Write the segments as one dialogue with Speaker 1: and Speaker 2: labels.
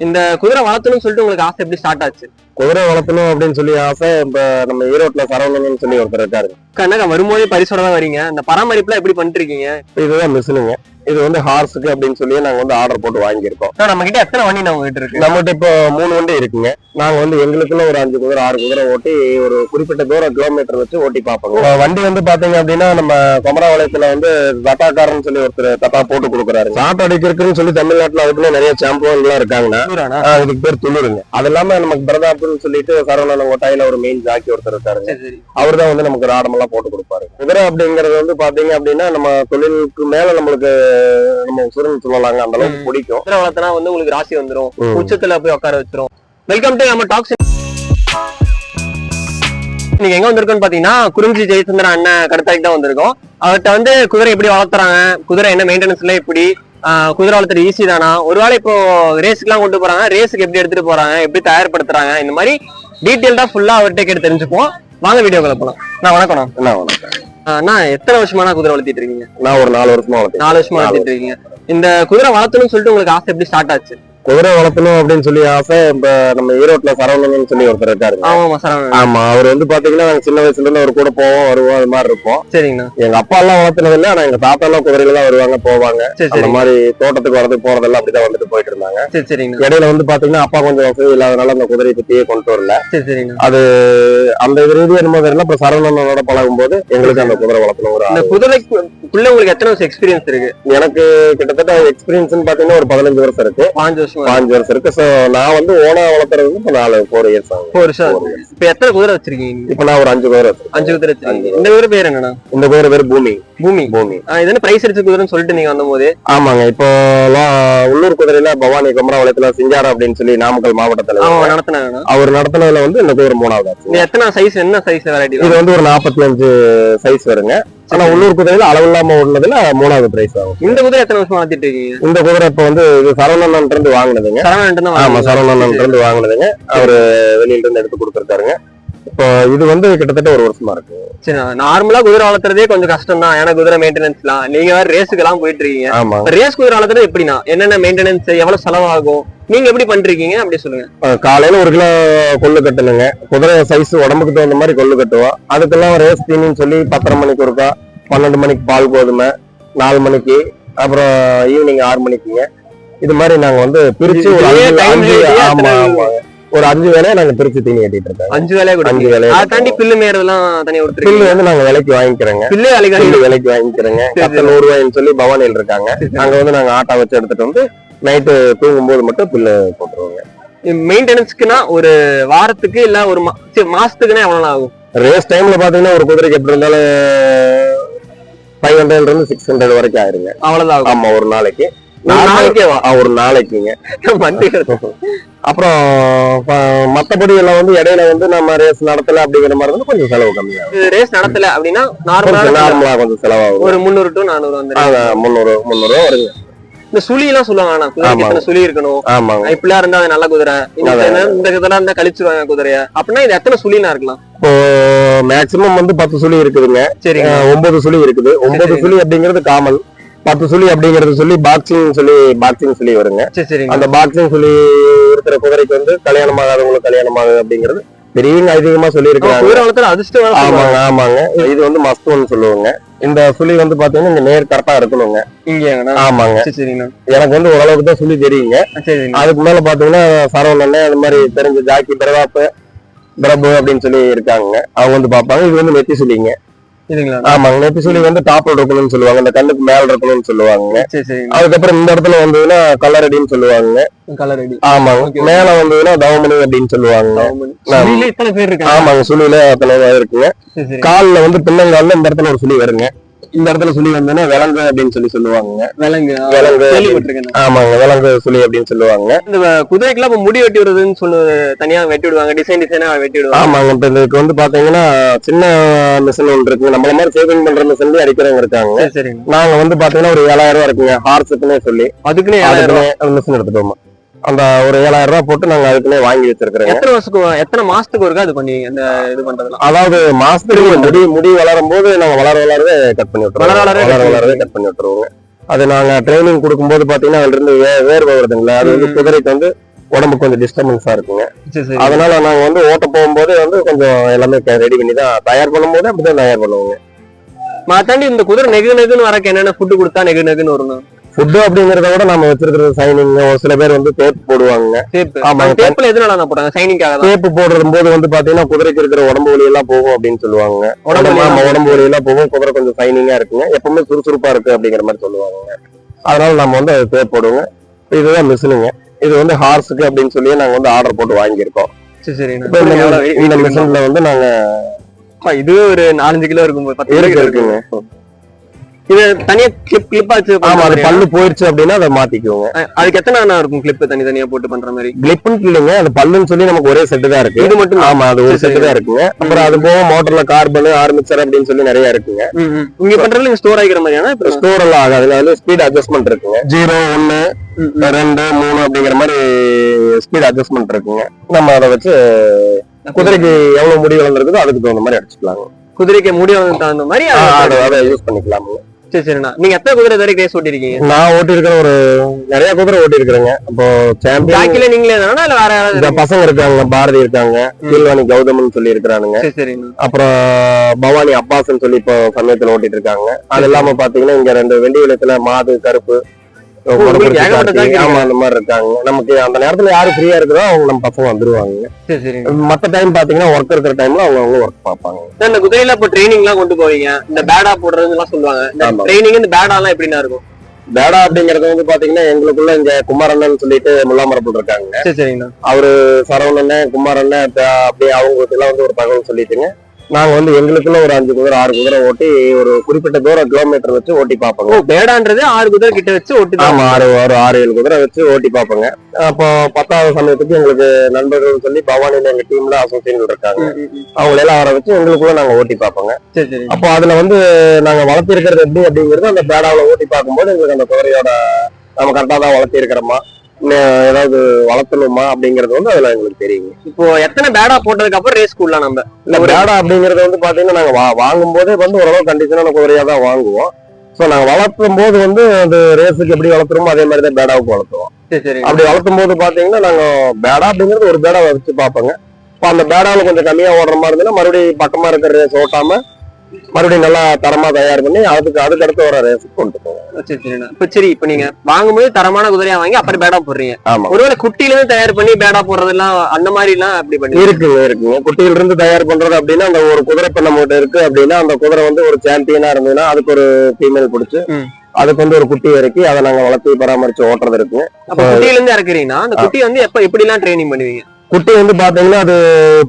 Speaker 1: இந்த குதிரை வளர்த்தணும்னு சொல்லிட்டு உங்களுக்கு ஆசை எப்படி ஸ்டார்ட் ஆச்சு?
Speaker 2: குதிரை வளர்த்தணும் அப்படின்னு சொல்லி ஆசை இப்ப நம்ம ஈரோட்ல சரவணன் சொல்லி ஒருத்தர் இருக்காரு.
Speaker 1: கண்ணக்கா வரும்போதே பரிசோட தான் வரீங்க. இந்த பராமரிப்புலாம் எப்படி பண்ணிருக்கீங்க
Speaker 2: இதுதான் மிஷினுங்க. இது வந்து ஹார்ஸுக்கு அப்படின்னு சொல்லி நாங்க வந்து ஆர்டர் போட்டு வாங்கியிருக்கோம்.
Speaker 1: நம்ம கிட்ட எத்தனை வண்டி நம்ம கிட்ட இருக்கு?
Speaker 2: நம்மகிட்ட இப்போ மூணு வண்டி இருக்குங்க. நாங்க வந்து எங்களுக்குள்ள ஒரு அஞ்சு குதிரை ஆறு குதிரை ஓட்டி ஒரு குறிப்பிட்ட தூரம் கிலோமீட்டர் வச்சு ஓட்டி இப்போ வண்டி வந்து பாத்தீங்க அப்படின்னா நம்ம கொமராவளையத்துல வந்து தட்டாக்காரன்னு சொல்லி ஒருத்தர் தட்டா போட்டு கொடுக்குறாரு. சாட் அடிக்கிறதுக்குன்னு சொல்லி தமிழ்நாட்டுல அதுக்குன்னு நிறைய சாம்பியன் எல்லாம் இருக்காங்கன்னா இதுக்கு பேர் துளுருங்க. அது இல்லாம நமக்கு பிரதாப்னு சொல்லிட்டு சரவணன் கொட்டாயில ஒரு மெயின் ஜாக்கி ஒருத்தர் இருக்காருங்க அவர் தான் வந்து நமக்கு ராடமெல்லாம் போட்டு கொடுப்பாரு. குதிரை அப்படிங்கறது வந்து பாத்தீங்க அப்படின்னா நம்ம தொழிலுக்கு மேல நம்மளுக்கு நம்ம உசுரன் சொல்லலாங்க அந்த அளவுக்கு. பிடிக்கும்.
Speaker 1: குதிரை வளர்த்தனா வந்து உங்களுக்கு ராசி வந்துரும். உச்சத்துல போய் உட்கார வச்சிரும். வெல்கம் டு நம்ம டாக்ஸ் நீங்க எங்க வந்திருக்கோம்னு பாத்தீங்கன்னா குறிஞ்சி ஜெயச்சந்திரன் அண்ணன் கடத்தாய்க்கு தான் வந்திருக்கோம். அவர்கிட்ட வந்து குதிரை எப்படி வளர்த்துறாங்க? குதிரை என்ன மெயின்டெனன்ஸ்ல எப்படி? குதிரை வளர்த்துறது ஈஸி தானா? ஒருவேளை இப்போ ரேஸுக்குலாம் கொண்டு போறாங்க. ரேஸுக்கு எப்படி எடுத்துட்டு போறாங்க? எப்படி தயார்படுத்துறாங்க? இந்த மாதிரி டீட்டெயில்டா ஃபுல்லா அவர்கிட்ட கேட்டு தெரிஞ்சுப்போம். வாங்க வீடியோக்குள்ள போலாம். நான் வணக்கம்
Speaker 2: என்ன வணக்கம்.
Speaker 1: அண்ணா எத்தனை வருஷமா நான் குதிரை வளர்த்திட்டு இருக்கீங்க?
Speaker 2: நான் ஒரு நாலு வருஷமா
Speaker 1: நாலு வருஷமா வளர்த்திட்டு இருக்கீங்க. இந்த குதிரை வளர்த்தணும்னு சொல்லிட்டு உங்களுக்கு ஆசை எப்படி ஸ்டார்ட் ஆச்சு?
Speaker 2: குதிரை வளர்த்தணும் அப்படின்னு சொல்லி ஆசை இப்ப நம்ம ஈரோட்ல சரவணன் சொல்லி ஒருத்தர் இருக்காரு.
Speaker 1: ஆமா சரவணன்.
Speaker 2: ஆமா அவர் வந்து பாத்தீங்கன்னா நாங்க சின்ன வயசுல இருந்து அவர் கூட போவோம் வருவோம் அது மாதிரி இருப்போம்.
Speaker 1: சரிங்கண்ணா.
Speaker 2: எங்க அப்பா எல்லாம் வளர்த்துனது இல்ல ஆனா எங்க தாத்தா எல்லாம் குதிரையில தான் வருவாங்க போவாங்க. அந்த மாதிரி தோட்டத்துக்கு வரது போறதெல்லாம் அப்படிதான் வந்துட்டு போயிட்டு இருந்தாங்க. இடையில வந்து பாத்தீங்கன்னா அப்பா கொஞ்சம் வசதி இல்லாதனால அந்த குதிரையை பத்தியே கொண்டு வரல.
Speaker 1: சரி சரிங்கண்ணா.
Speaker 2: அந்த ரீதியா என்னமோ தெரியல அப்புறம் சரவணனோட பழகும் போது எங்களுக்கு அந்த குதிரை வளர்த்தணும் ஒரு
Speaker 1: இந்த குதிரைக்குள்ள உங்களுக்கு எத்தனை வருஷம் எக்ஸ்பீரியன்ஸ் இருக்கு?
Speaker 2: எனக்கு கிட்டத்தட்ட எக்ஸ்பீரியன்ஸ் பாத்தீங்கன்னா ஒரு பதினஞ்சு வருஷம் இருக்கு.
Speaker 1: பாஞ்சு வருஷமா
Speaker 2: பாஞ்சு வருஷம் இருக்கு. சோ நான் வந்து ஓனா வளர்த்துறது இப்ப நாலு ஃபோர் இயர்ஸ் ஆகும்.
Speaker 1: ஒரு வருஷம். இப்ப எத்தனை குதிரை வச்சிருக்கீங்க?
Speaker 2: இப்ப நான் ஒரு அஞ்சு குதிரை.
Speaker 1: அஞ்சு குதிரை வச்சிருக்கீங்க. இந்த குதிரை பேர் என்னண்ணா?
Speaker 2: இந்த குதிரை பேர் பூமி.
Speaker 1: பூமி.
Speaker 2: பூமி.
Speaker 1: இது என்ன பிரைஸ் அடிச்ச குதிரைன்னு சொல்லிட்டு நீங்க வந்தபோது?
Speaker 2: ஆமாங்க. இப்போ உள்ளூர் குதிரையில பவானி குமரவளத்துல சிங்காரம் அப்படின்னு சொல்லி நாமக்கல் மாவட்டத்துல
Speaker 1: அவன் நடத்தினாங்கண்ணா.
Speaker 2: அவர் நடத்தினதுல வந்து இந்த குதிரை மூணாவது
Speaker 1: எத்தனை சைஸ் என்ன சைஸ் வெரைட்டி
Speaker 2: இது வந்து ஒரு நாற்பத்தி அஞ்சு சைஸ் வருங்க. ஆனா உள்ளூர் குதிரையில அளவு இல்லாம உள்ளதுல மூணாவது பிரைஸ் ஆகும்
Speaker 1: இந்த குதிரை எத்தனை வருஷமா வளர்த்திட்டு இருக்கீங்க?
Speaker 2: இந்த குதிரை இப்ப வந்து இது சரவணன் இருந்து வாங்கினதுங்க
Speaker 1: சரவணன்
Speaker 2: ஆமா. சரவணன் இருந்து வாங்கினதுங்க. அவரு வெளியில இருந்து எடுத்து கொடுத்துருக்காருங்க. இப்போ இது வந்து கிட்டத்தட்ட ஒரு வருஷமா இருக்கு.
Speaker 1: சரி நார்மலா குதிரை வளர்த்துறதே கொஞ்சம் கஷ்டம் தான் ஏன்னா குதிரை மெயின்டெனன்ஸ்லாம் நீங்க வேற ரேஸுக்கு எல்லாம் போயிட்டு இருக்கீங்க
Speaker 2: ஆமா
Speaker 1: ரேஸ் குதிரை வளர்த்துறது எப்படின்னா என்னென்ன மெயின்டெனன்ஸ் எவ்வளவு செலவாகும்? நீங்க எப்படி பண்றீங்க அப்படி சொல்லுங்க.
Speaker 2: காலையில ஒரு கிலோ கொள்ளு கட்டணுங்க. குதிரை சைஸ் உடம்புக்கு தகுந்த மாதிரி கொள்ளு கட்டுவோம் அதுக்கெல்லாம் ரேஸ் தீனின்னு சொல்லி பத்தரை மணிக்கு ஒருக்கா பன்னெண்டு மணிக்கு பால் கோதுமை நாலு மணிக்கு அப்புறம் ஈவினிங் ஆறு மணிக்குங்க. இது மாதிரி நாங்க வந்து பிரிச்சு ஒரு அஞ்சு- அஞ்சு ஆமா ஒரு அஞ்சு வேலையை நாங்க பிரிச்சு தீனி கட்டிட்டு இருக்கோம்.
Speaker 1: அஞ்சு வேலையை
Speaker 2: அஞ்சு
Speaker 1: கொடுத்தீங்க
Speaker 2: வேலையை
Speaker 1: அதை தாண்டி பில்லு மேறதெல்லாம் தனியா
Speaker 2: பில்லு
Speaker 1: கொடுத்துருக்கீங்க
Speaker 2: வந்து நாங்க விலைக்கு வாங்கிக்கிறோங்க.
Speaker 1: பில்லு வேலைக்கு
Speaker 2: பில்லு விலைக்கு வாங்கிக்கிறோங்க. கத்த நூறு ரூபாய்ன்னு சொல்லி பவானியில் இருக்காங்க. அங்க வந்து நாங்க ஆட்டோ வச்சு எடுத்துட்டு வந்து நைட்டு தூங்கும் போது மட்டும் பில்லு போட்டுருவோங்க.
Speaker 1: மெயின்டெனன்ஸ்க்குனா ஒரு வாரத்துக்கு இல்ல ஒரு மாசத்துக்குன்னா எவ்வளவு ஆகும்?
Speaker 2: ரேஸ் டைம்ல பாத்தீங்கன்னா ஒரு குதிரைக்கு எப்படி இருந்தாலும் ஃபைவ் ஹண்ட்ரட்ல இருந்து சிக்ஸ் ஹண்ட்ரட் வரைக்கும் ஆயிருங்க.
Speaker 1: அவ்வளவுதான்
Speaker 2: ஆமா ஒரு நாளைக்கு.
Speaker 1: ஒரு
Speaker 2: நாளைக்குங்க. அப்புறம் மத்தபடி எல்லாம் வந்து இடையில வந்து நம்ம ரேஸ் நடத்தல அப்படிங்கிற மாதிரி வந்து கொஞ்சம் செலவு கம்மியாகும்.
Speaker 1: ரேஸ் நடத்தல அப்படின்னா நார்மலா
Speaker 2: நார்மலா கொஞ்சம் செலவாகும்.
Speaker 1: ஒரு முந்நூறு டு நானூறு வந்து
Speaker 2: முந்நூறு முந்நூறு வருங்க.
Speaker 1: இந்த சுழி எல்லாம் சொல்லுவாங்க ஆனா குதிரைக்கு. எத்தனை சுழி இருக்கணும்? இப்படியா இருந்தா அது நல்ல குதிரை. இந்த குதிரை. இருந்தா கழிச்சிருவாங்க குதிரைய. அப்படின்னா இது எத்தனை சுழினா இருக்கலாம்?
Speaker 2: இப்போ மேக்சிமம் வந்து பத்து சுழி இருக்குதுங்க. அஹ் ஒன்பது சுழி இருக்குது. ஒன்பது
Speaker 1: சரி.
Speaker 2: சுழி அப்படிங்கிறது காமன் பத்து சுழி அப்படிங்கறது சொல்லி பாக்ஸிங் சொல்லி பாக்ஸிங் சொல்லி வருங்க.
Speaker 1: சரி
Speaker 2: அந்த பாக்ஸிங் சொல்லி இருக்கிற குதிரைக்கு வந்து கல்யாணம் ஆகாதவங்களுக்கு கல்யாணம் ஆகுது அப்படிங்கிறது பெரியவங்க அதிகமா சொல்லி இருக்காங்க. ஆமாங்க ஆமாங்க. இது வந்து மஸ்துன்னு சொல்லுவாங்க. இந்த சுழி வந்து பாத்தீங்கன்னா இங்க நேர் கரெக்டா இருக்கணுங்க.
Speaker 1: இங்கேங்கண்ணா
Speaker 2: ஆமாங்க. எனக்கு வந்து ஓரளவுக்கு தான் சுழி தெரியுங்க. அதுக்கு மேல பாத்தீங்கன்னா சரவணன் அது மாதிரி தெரிஞ்ச ஜாக்கி பிரதாப் பிரபு அப்படின்னு சொல்லி இருக்காங்க அவங்க வந்து பாப்பாங்க இது வந்து நெத்தி சுழிங்க
Speaker 1: இதுங்களா
Speaker 2: ஆமாங்க. நெத்தி சுழி வந்து டாப்ல இருக்கணும்னு சொல்லுவாங்க. இந்த கண்ணுக்கு மேல இருக்கணும்னு சொல்லுவாங்க. அதுக்கப்புறம் இந்த இடத்துல வந்ததுன்னா கலரடின்னு சொல்லுவாங்க. ஆமாங்க. மேல வந்ததுன்னா தவமணி அப்படின்னு சொல்லுவாங்க. ஆமாங்க. சுழியில அத்தனை இருக்குங்க. கால்ல வந்து பின்னங்கால்ல இந்த இடத்துல ஒரு சுழி வருங்க. இந்த இடத்துல சுழி வந்ததுன்னா விலங்கு அப்படின்னு சொல்லி சொல்லுவாங்க
Speaker 1: விலங்கு
Speaker 2: விலங்கு. ஆமாங்க விலங்கு சுழி அப்படின்னு சொல்லுவாங்க.
Speaker 1: இந்த குதிரைக்கெல்லாம் இப்ப முடி வெட்டி விடுறதுன்னு சொல்லு தனியா வெட்டி விடுவாங்க டிசைன் டிசைனா வெட்டி விடுவாங்க.
Speaker 2: ஆமாங்க இப்ப இதுக்கு வந்து பாத்தீங்கன்னா சின்ன மிஷின் ஒன்று இருக்குங்க. நம்மள மாதிரி சேவிங் பண்ற மிஷின்லயே அடிக்கிறவங்க இருக்காங்க. நாங்க வந்து பாத்தீங்கன்னா ஒரு ஏழாயிரம் ரூபாய் இருக்குங்க. ஹார்ஸுக்குன்னே சொல்லி.
Speaker 1: அதுக்குன்னு ஏழாயிரம்
Speaker 2: மிஷின் எடுத்துட்டோம் அந்த ஒரு ஏழாயிரம் ரூபாய் போட்டு நாங்க அதுக்குன்னே வாங்கி வச்சிருக்கிறோங்க.
Speaker 1: எத்தனை வருஷத்துக்கு எத்தனை மாசத்துக்கு ஒருக்கா அது பண்ணி அந்த இது பண்றதுலாம்?
Speaker 2: அதாவது மாசத்துக்கு முடி முடி வளரும் போது நம்ம வளர வளரவே கட் பண்ணி விட்டுருவோம்
Speaker 1: வளர வளரவே
Speaker 2: கட் பண்ணி விட்டுருவோங்க. அது நாங்க ட்ரைனிங் கொடுக்கும்போது பாத்தீங்கன்னா அதுல இருந்து வேர்வை வருதுங்களா? அது வந்து. குதிரைக்கு வந்து உடம்பு கொஞ்சம் டிஸ்டர்பன்ஸா இருக்குங்க. அதனால நாங்க வந்து ஓட்ட போகும்போது வந்து கொஞ்சம் எல்லாமே ரெடி பண்ணி தான் தயார் பண்ணும்போது அப்படிதான் தயார் பண்ணுவோங்க.
Speaker 1: மாத்தாண்டி இந்த குதிரை நெகு நெகுன்னு வரக்கு என்னென்ன ஃபுட்டு கொடுத்தா நெகு நெகுன்னு வரணும்
Speaker 2: ஃபுட்டு அப்படிங்கறத விட நம்ம வச்சிருக்கிறது சைனிங் ஒரு சில பேர் வந்து டேப் போடுவாங்க.
Speaker 1: டேப்
Speaker 2: ஆமா.
Speaker 1: டேப்ல எதனால நான் போட்டாங்க சைனிங்காக
Speaker 2: டேப் போடுற போது வந்து பாத்தீங்கன்னா குதிரைக்கு இருக்கிற உடம்பு வலி எல்லாம் போகும் அப்படின்னு சொல்லுவாங்க.
Speaker 1: உடம்பு
Speaker 2: ஆமா, உடம்பு வலி எல்லாம் போகும். குதிரை கொஞ்சம் சைனிங்கா இருக்குங்க. எப்பவுமே சுறுசுறுப்பா இருக்கு அப்படிங்கிற மாதிரி சொல்லுவாங்க. அதனால நம்ம வந்து அது டேப் போடுவோங்க. இதுதான் மிஷினுங்க இது வந்து ஹார்ஸுக்கு அப்படின்னு சொல்லி நாங்க வந்து ஆர்டர் போட்டு வாங்கியிருக்கோம். இந்த மிஷின்ல வந்து நாங்க
Speaker 1: இதுவே ஒரு நாலஞ்சு கிலோ இருக்கும் இருக்குங்க. இது தனியா கிளிப் கிளிப்பா வச்சு
Speaker 2: ஆமா அது? பல்லு போயிருச்சு அப்படின்னா அதை மாத்திக்குவோங்க.
Speaker 1: அதுக்கு எத்தனை அண்ணா இருக்கும் கிளிப் தனி தனியா போட்டு பண்ற மாதிரி?
Speaker 2: கிளிப்புன்னு இல்லைங்க அது பல்லுன்னு சொல்லி நமக்கு ஒரே செட்டு தான் இருக்கு.
Speaker 1: இது மட்டும்
Speaker 2: ஆமா அது ஒரு செட்டு. தான் இருக்குங்க. அப்புறம் அது போக மோட்டர்ல கார்பன் ஆர்மிச்சர் அப்படின்னு சொல்லி நிறைய இருக்குங்க.
Speaker 1: இங்க பண்றதுல ஸ்டோர் ஆகிக்கிற மாதிரியான
Speaker 2: ஸ்டோர் எல்லாம் ஆகாது. அதுல ஸ்பீட் அட்ஜஸ்ட்மெண்ட் இருக்குங்க. ஜீரோ ஒன்னு. ரெண்டு மூணு அப்படிங்கிற மாதிரி ஸ்பீட் அட்ஜஸ்ட்மெண்ட் இருக்குங்க. நம்ம அதை வச்சு குதிரைக்கு எவ்வளவு முடி வளர்ந்துருக்குதோ அதுக்கு தகுந்த மாதிரி அடிச்சுக்கலாங்க.
Speaker 1: குதிரைக்கு முடி வந்து தகுந்த மாதிரி அதை
Speaker 2: யூஸ் பண்ணிக்கலாமுங்க.
Speaker 1: சரி சரிண்ணா நீங்க எத்தனை குதிரை வரைக்கும் ரேஸ் ஓட்டிருக்கீங்க?
Speaker 2: நான் ஓட்டி இருக்கிற ஒரு நிறைய குதிரை ஓட்டி இருக்கிறேங்க இப்போ சாம்பியன்
Speaker 1: ஜாக்கில நீங்களே தானா இல்ல வேற யாராவது
Speaker 2: இந்த பசங்க இருக்காங்க பாரதி இருக்காங்க கீழ்வாணி கௌதமன் சொல்லி இருக்கிறானுங்க. அப்புறம் பவானி அப்பாஸ்ன்னு சொல்லி இப்போ சமயத்துல ஓட்டிட்டு இருக்காங்க. அது இல்லாம பாத்தீங்கன்னா இங்க ரெண்டு வெண்டி விளக்குல மாது கருப்பு இருக்காங்க நமக்கு அந்த நேரத்துல யாரு ஃப்ரீயா இருக்குதோ அவங்க நம்ம பசங்க வந்துருவாங்க. மத்த டைம் பாத்தீங்கன்னா ஒர்க் இருக்கிற டைம்ல அவங்க அவங்க ஒர்க் பார்ப்பாங்க.
Speaker 1: சார், இந்த குதிரையில இப்போ ட்ரைனிங் எல்லாம் கொண்டு போவீங்க. இந்த பேடா போடுறதுன்னு எல்லாம் சொல்லுவாங்க. இந்த. ட்ரைனிங் இந்த பேடா எல்லாம் எப்படின்னா இருக்கும்?
Speaker 2: பேடா அப்படிங்கறது வந்து பாத்தீங்கன்னா எங்களுக்குள்ள இங்க குமாரண்ணன் சொல்லிட்டு முல்லாமரப்பல் இருக்காங்க. அவரு சரவணன் குமாரண்ணன் அப்படியே அவங்களுக்கு எல்லாம் வந்து ஒரு தகவல் சொல்லிட்டுங்க. நாங்க வந்து எங்களுக்குள்ள ஒரு அஞ்சு குதிரை ஆறு குதிரை ஓட்டி ஒரு குறிப்பிட்ட தூரம் கிலோமீட்டர் வச்சு ஓட்டி பார்ப்போங்க.
Speaker 1: பேடான்றது ஆறு குதிரை கிட்ட வச்சு ஓட்டி
Speaker 2: ஆமா ஆறு ஒரு ஆறு ஏழு குதிரை வச்சு ஓட்டி பார்ப்போங்க. அப்போ பத்தாவது சமயத்துக்கு எங்களுக்கு நண்பர்கள் சொல்லி பவானில எங்க டீம்ல அசோசியேஷன் இருக்காங்க. அவங்கள எல்லாம் வர வச்சு எங்களுக்குள்ள நாங்க ஓட்டி பார்ப்போங்க. அப்போ அதுல வந்து நாங்க வளர்த்தி இருக்கிறது எப்படி அப்படிங்கிறது அந்த பேடாவில் ஓட்டி பார்க்கும்போது எங்களுக்கு அந்த குதிரையோட நம்ம கரெக்டா தான் வளர்த்தி இருக்கிறோமா ஏதாவது வளர்த்தணுமா அப்படிங்கிறது வந்து அதுல எங்களுக்கு தெரியுங்க.
Speaker 1: இப்போ எத்தனை பேடா போட்டதுக்கு அப்புறம் ரேஸ் கூடலாம் நம்ம?
Speaker 2: இல்ல பேடா அப்படிங்கறது வந்து பாத்தீங்கன்னா நாங்க வாங்கும் போதே வந்து ஓரளவு கண்டிஷனான குதிரையா தான் வாங்குவோம். சோ நாங்க வளர்த்தும் போது வந்து அது ரேஸுக்கு எப்படி வளர்த்துறோமோ அதே மாதிரி தான் பேடாவுக்கு வளர்த்துவோம் அப்படி வளர்த்தும் போது பாத்தீங்கன்னா நாங்க பேடா அப்படிங்கிறது ஒரு பேடா வச்சு பார்ப்போங்க. இப்போ அந்த பேடாவில் கொஞ்சம் கம்மியா ஓடுற மாதிரி இருந்ததுன்னா மறுபடியும் பக்கமா இருக்கிற ரேஸ் ஓட்டாம மறுபடியும் நல்லா தரமா தயார் பண்ணி அதுக்கு அதுக்கு அடுத்து வர ரேஸுக்கு கொண்டு போவோம்.
Speaker 1: சரி இப்போ சரி இப்போ நீங்க வாங்கும்போது தரமான குதிரையா வாங்கி அப்புறம் பேடா போடுறீங்க.
Speaker 2: ஆமா.
Speaker 1: ஒருவேளை குட்டில இருந்து தயார் பண்ணி பேடா போடுறதெல்லாம் அந்த மாதிரி எல்லாம் அப்படி பண்ணி
Speaker 2: இருக்குங்க இருக்குங்க. குட்டியில இருந்து தயார் பண்றது அப்படின்னா அந்த ஒரு குதிரை இப்ப நம்ம இருக்கு அப்படின்னா அந்த குதிரை வந்து ஒரு சாம்பியனா இருந்ததுன்னா அதுக்கு ஒரு ஃபீமேல் பிடிச்சு. அதுக்கு வந்து ஒரு குட்டி இறக்கி அதை நாங்க வளர்த்து பராமரிச்சு ஓட்டுறது இருக்குங்க
Speaker 1: அப்ப குட்டியில இருந்து இறக்குறீங்கன்னா அந்த குட்டி வந்து எப்ப எப்படி எல்லாம் ட்ரைனிங் பண்ணுவீங்க?
Speaker 2: குட்டி வந்து பாத்தீங்கன்னா அது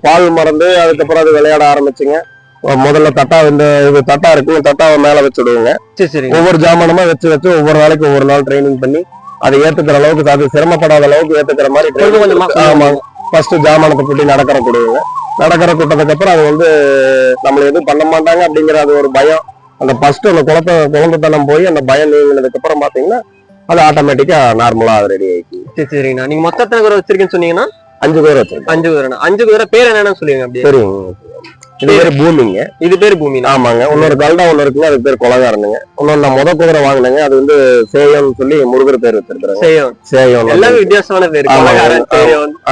Speaker 2: பால் மறந்து அதுக்கப்புறம் அது விளையாட ஆரம்பிச்சுங்க. முதல்ல தட்டா இந்த இது தட்டா இருக்கு தட்டாவை மேல வச்சுடுவோங்க. ஒவ்வொரு ஜாமானமா வச்சு வச்சு ஒவ்வொரு நாளைக்கு ஒவ்வொரு நாள் ட்ரைனிங் பண்ணி அதை ஏத்துக்கிற அளவுக்கு அது சிரமப்படாத அளவுக்கு ஏத்துக்கிற மாதிரி ஆமா. ஃபர்ஸ்ட் ஜாமானத்தை கூட்டி நடக்கிற கொடுங்க நடக்கிற கூட்டத்துக்கு அப்புறம் அது வந்து நம்மள எதுவும் பண்ண மாட்டாங்க அப்படிங்கிற அது ஒரு பயம். அந்த ஃபர்ஸ்ட் அந்த குழந்தை குழந்தைத்தனம் போய் அந்த பயம் நீங்கினதுக்கு அப்புறம் பாத்தீங்கன்னா அது ஆட்டோமேட்டிக்கா நார்மலா அது ரெடி ஆயிடுச்சு.
Speaker 1: சரி சரிங்கண்ணா. நீங்க மொத்த எத்தனை குதிரை வச்சிருக்கேன்னு சொன்னீங்கன்னா?
Speaker 2: அஞ்சு பேர் வச்சிருக்கோம்.
Speaker 1: அஞ்சு குதிரைண்ணா அஞ்சு குதிரை பேர் என்னன்னு சொல்லுவீங்க அப்படியே.
Speaker 2: சரிங்க இது பேர் பூமிங்க.
Speaker 1: இது பேர் பூமினா?
Speaker 2: ஆமாங்க. இன்னொரு கல்டா ஒண்ணு இருக்குங்க. அது பேர் கொலகாரனுங்க. இன்னொரு நான் முத குதிரை வாங்கினேங்க. அது வந்து சேயம்னு சொல்லி முருகர் பேர் வச்சிருக்காங்க சேயம்
Speaker 1: எல்லாமே வித்தியாசமான பேர்.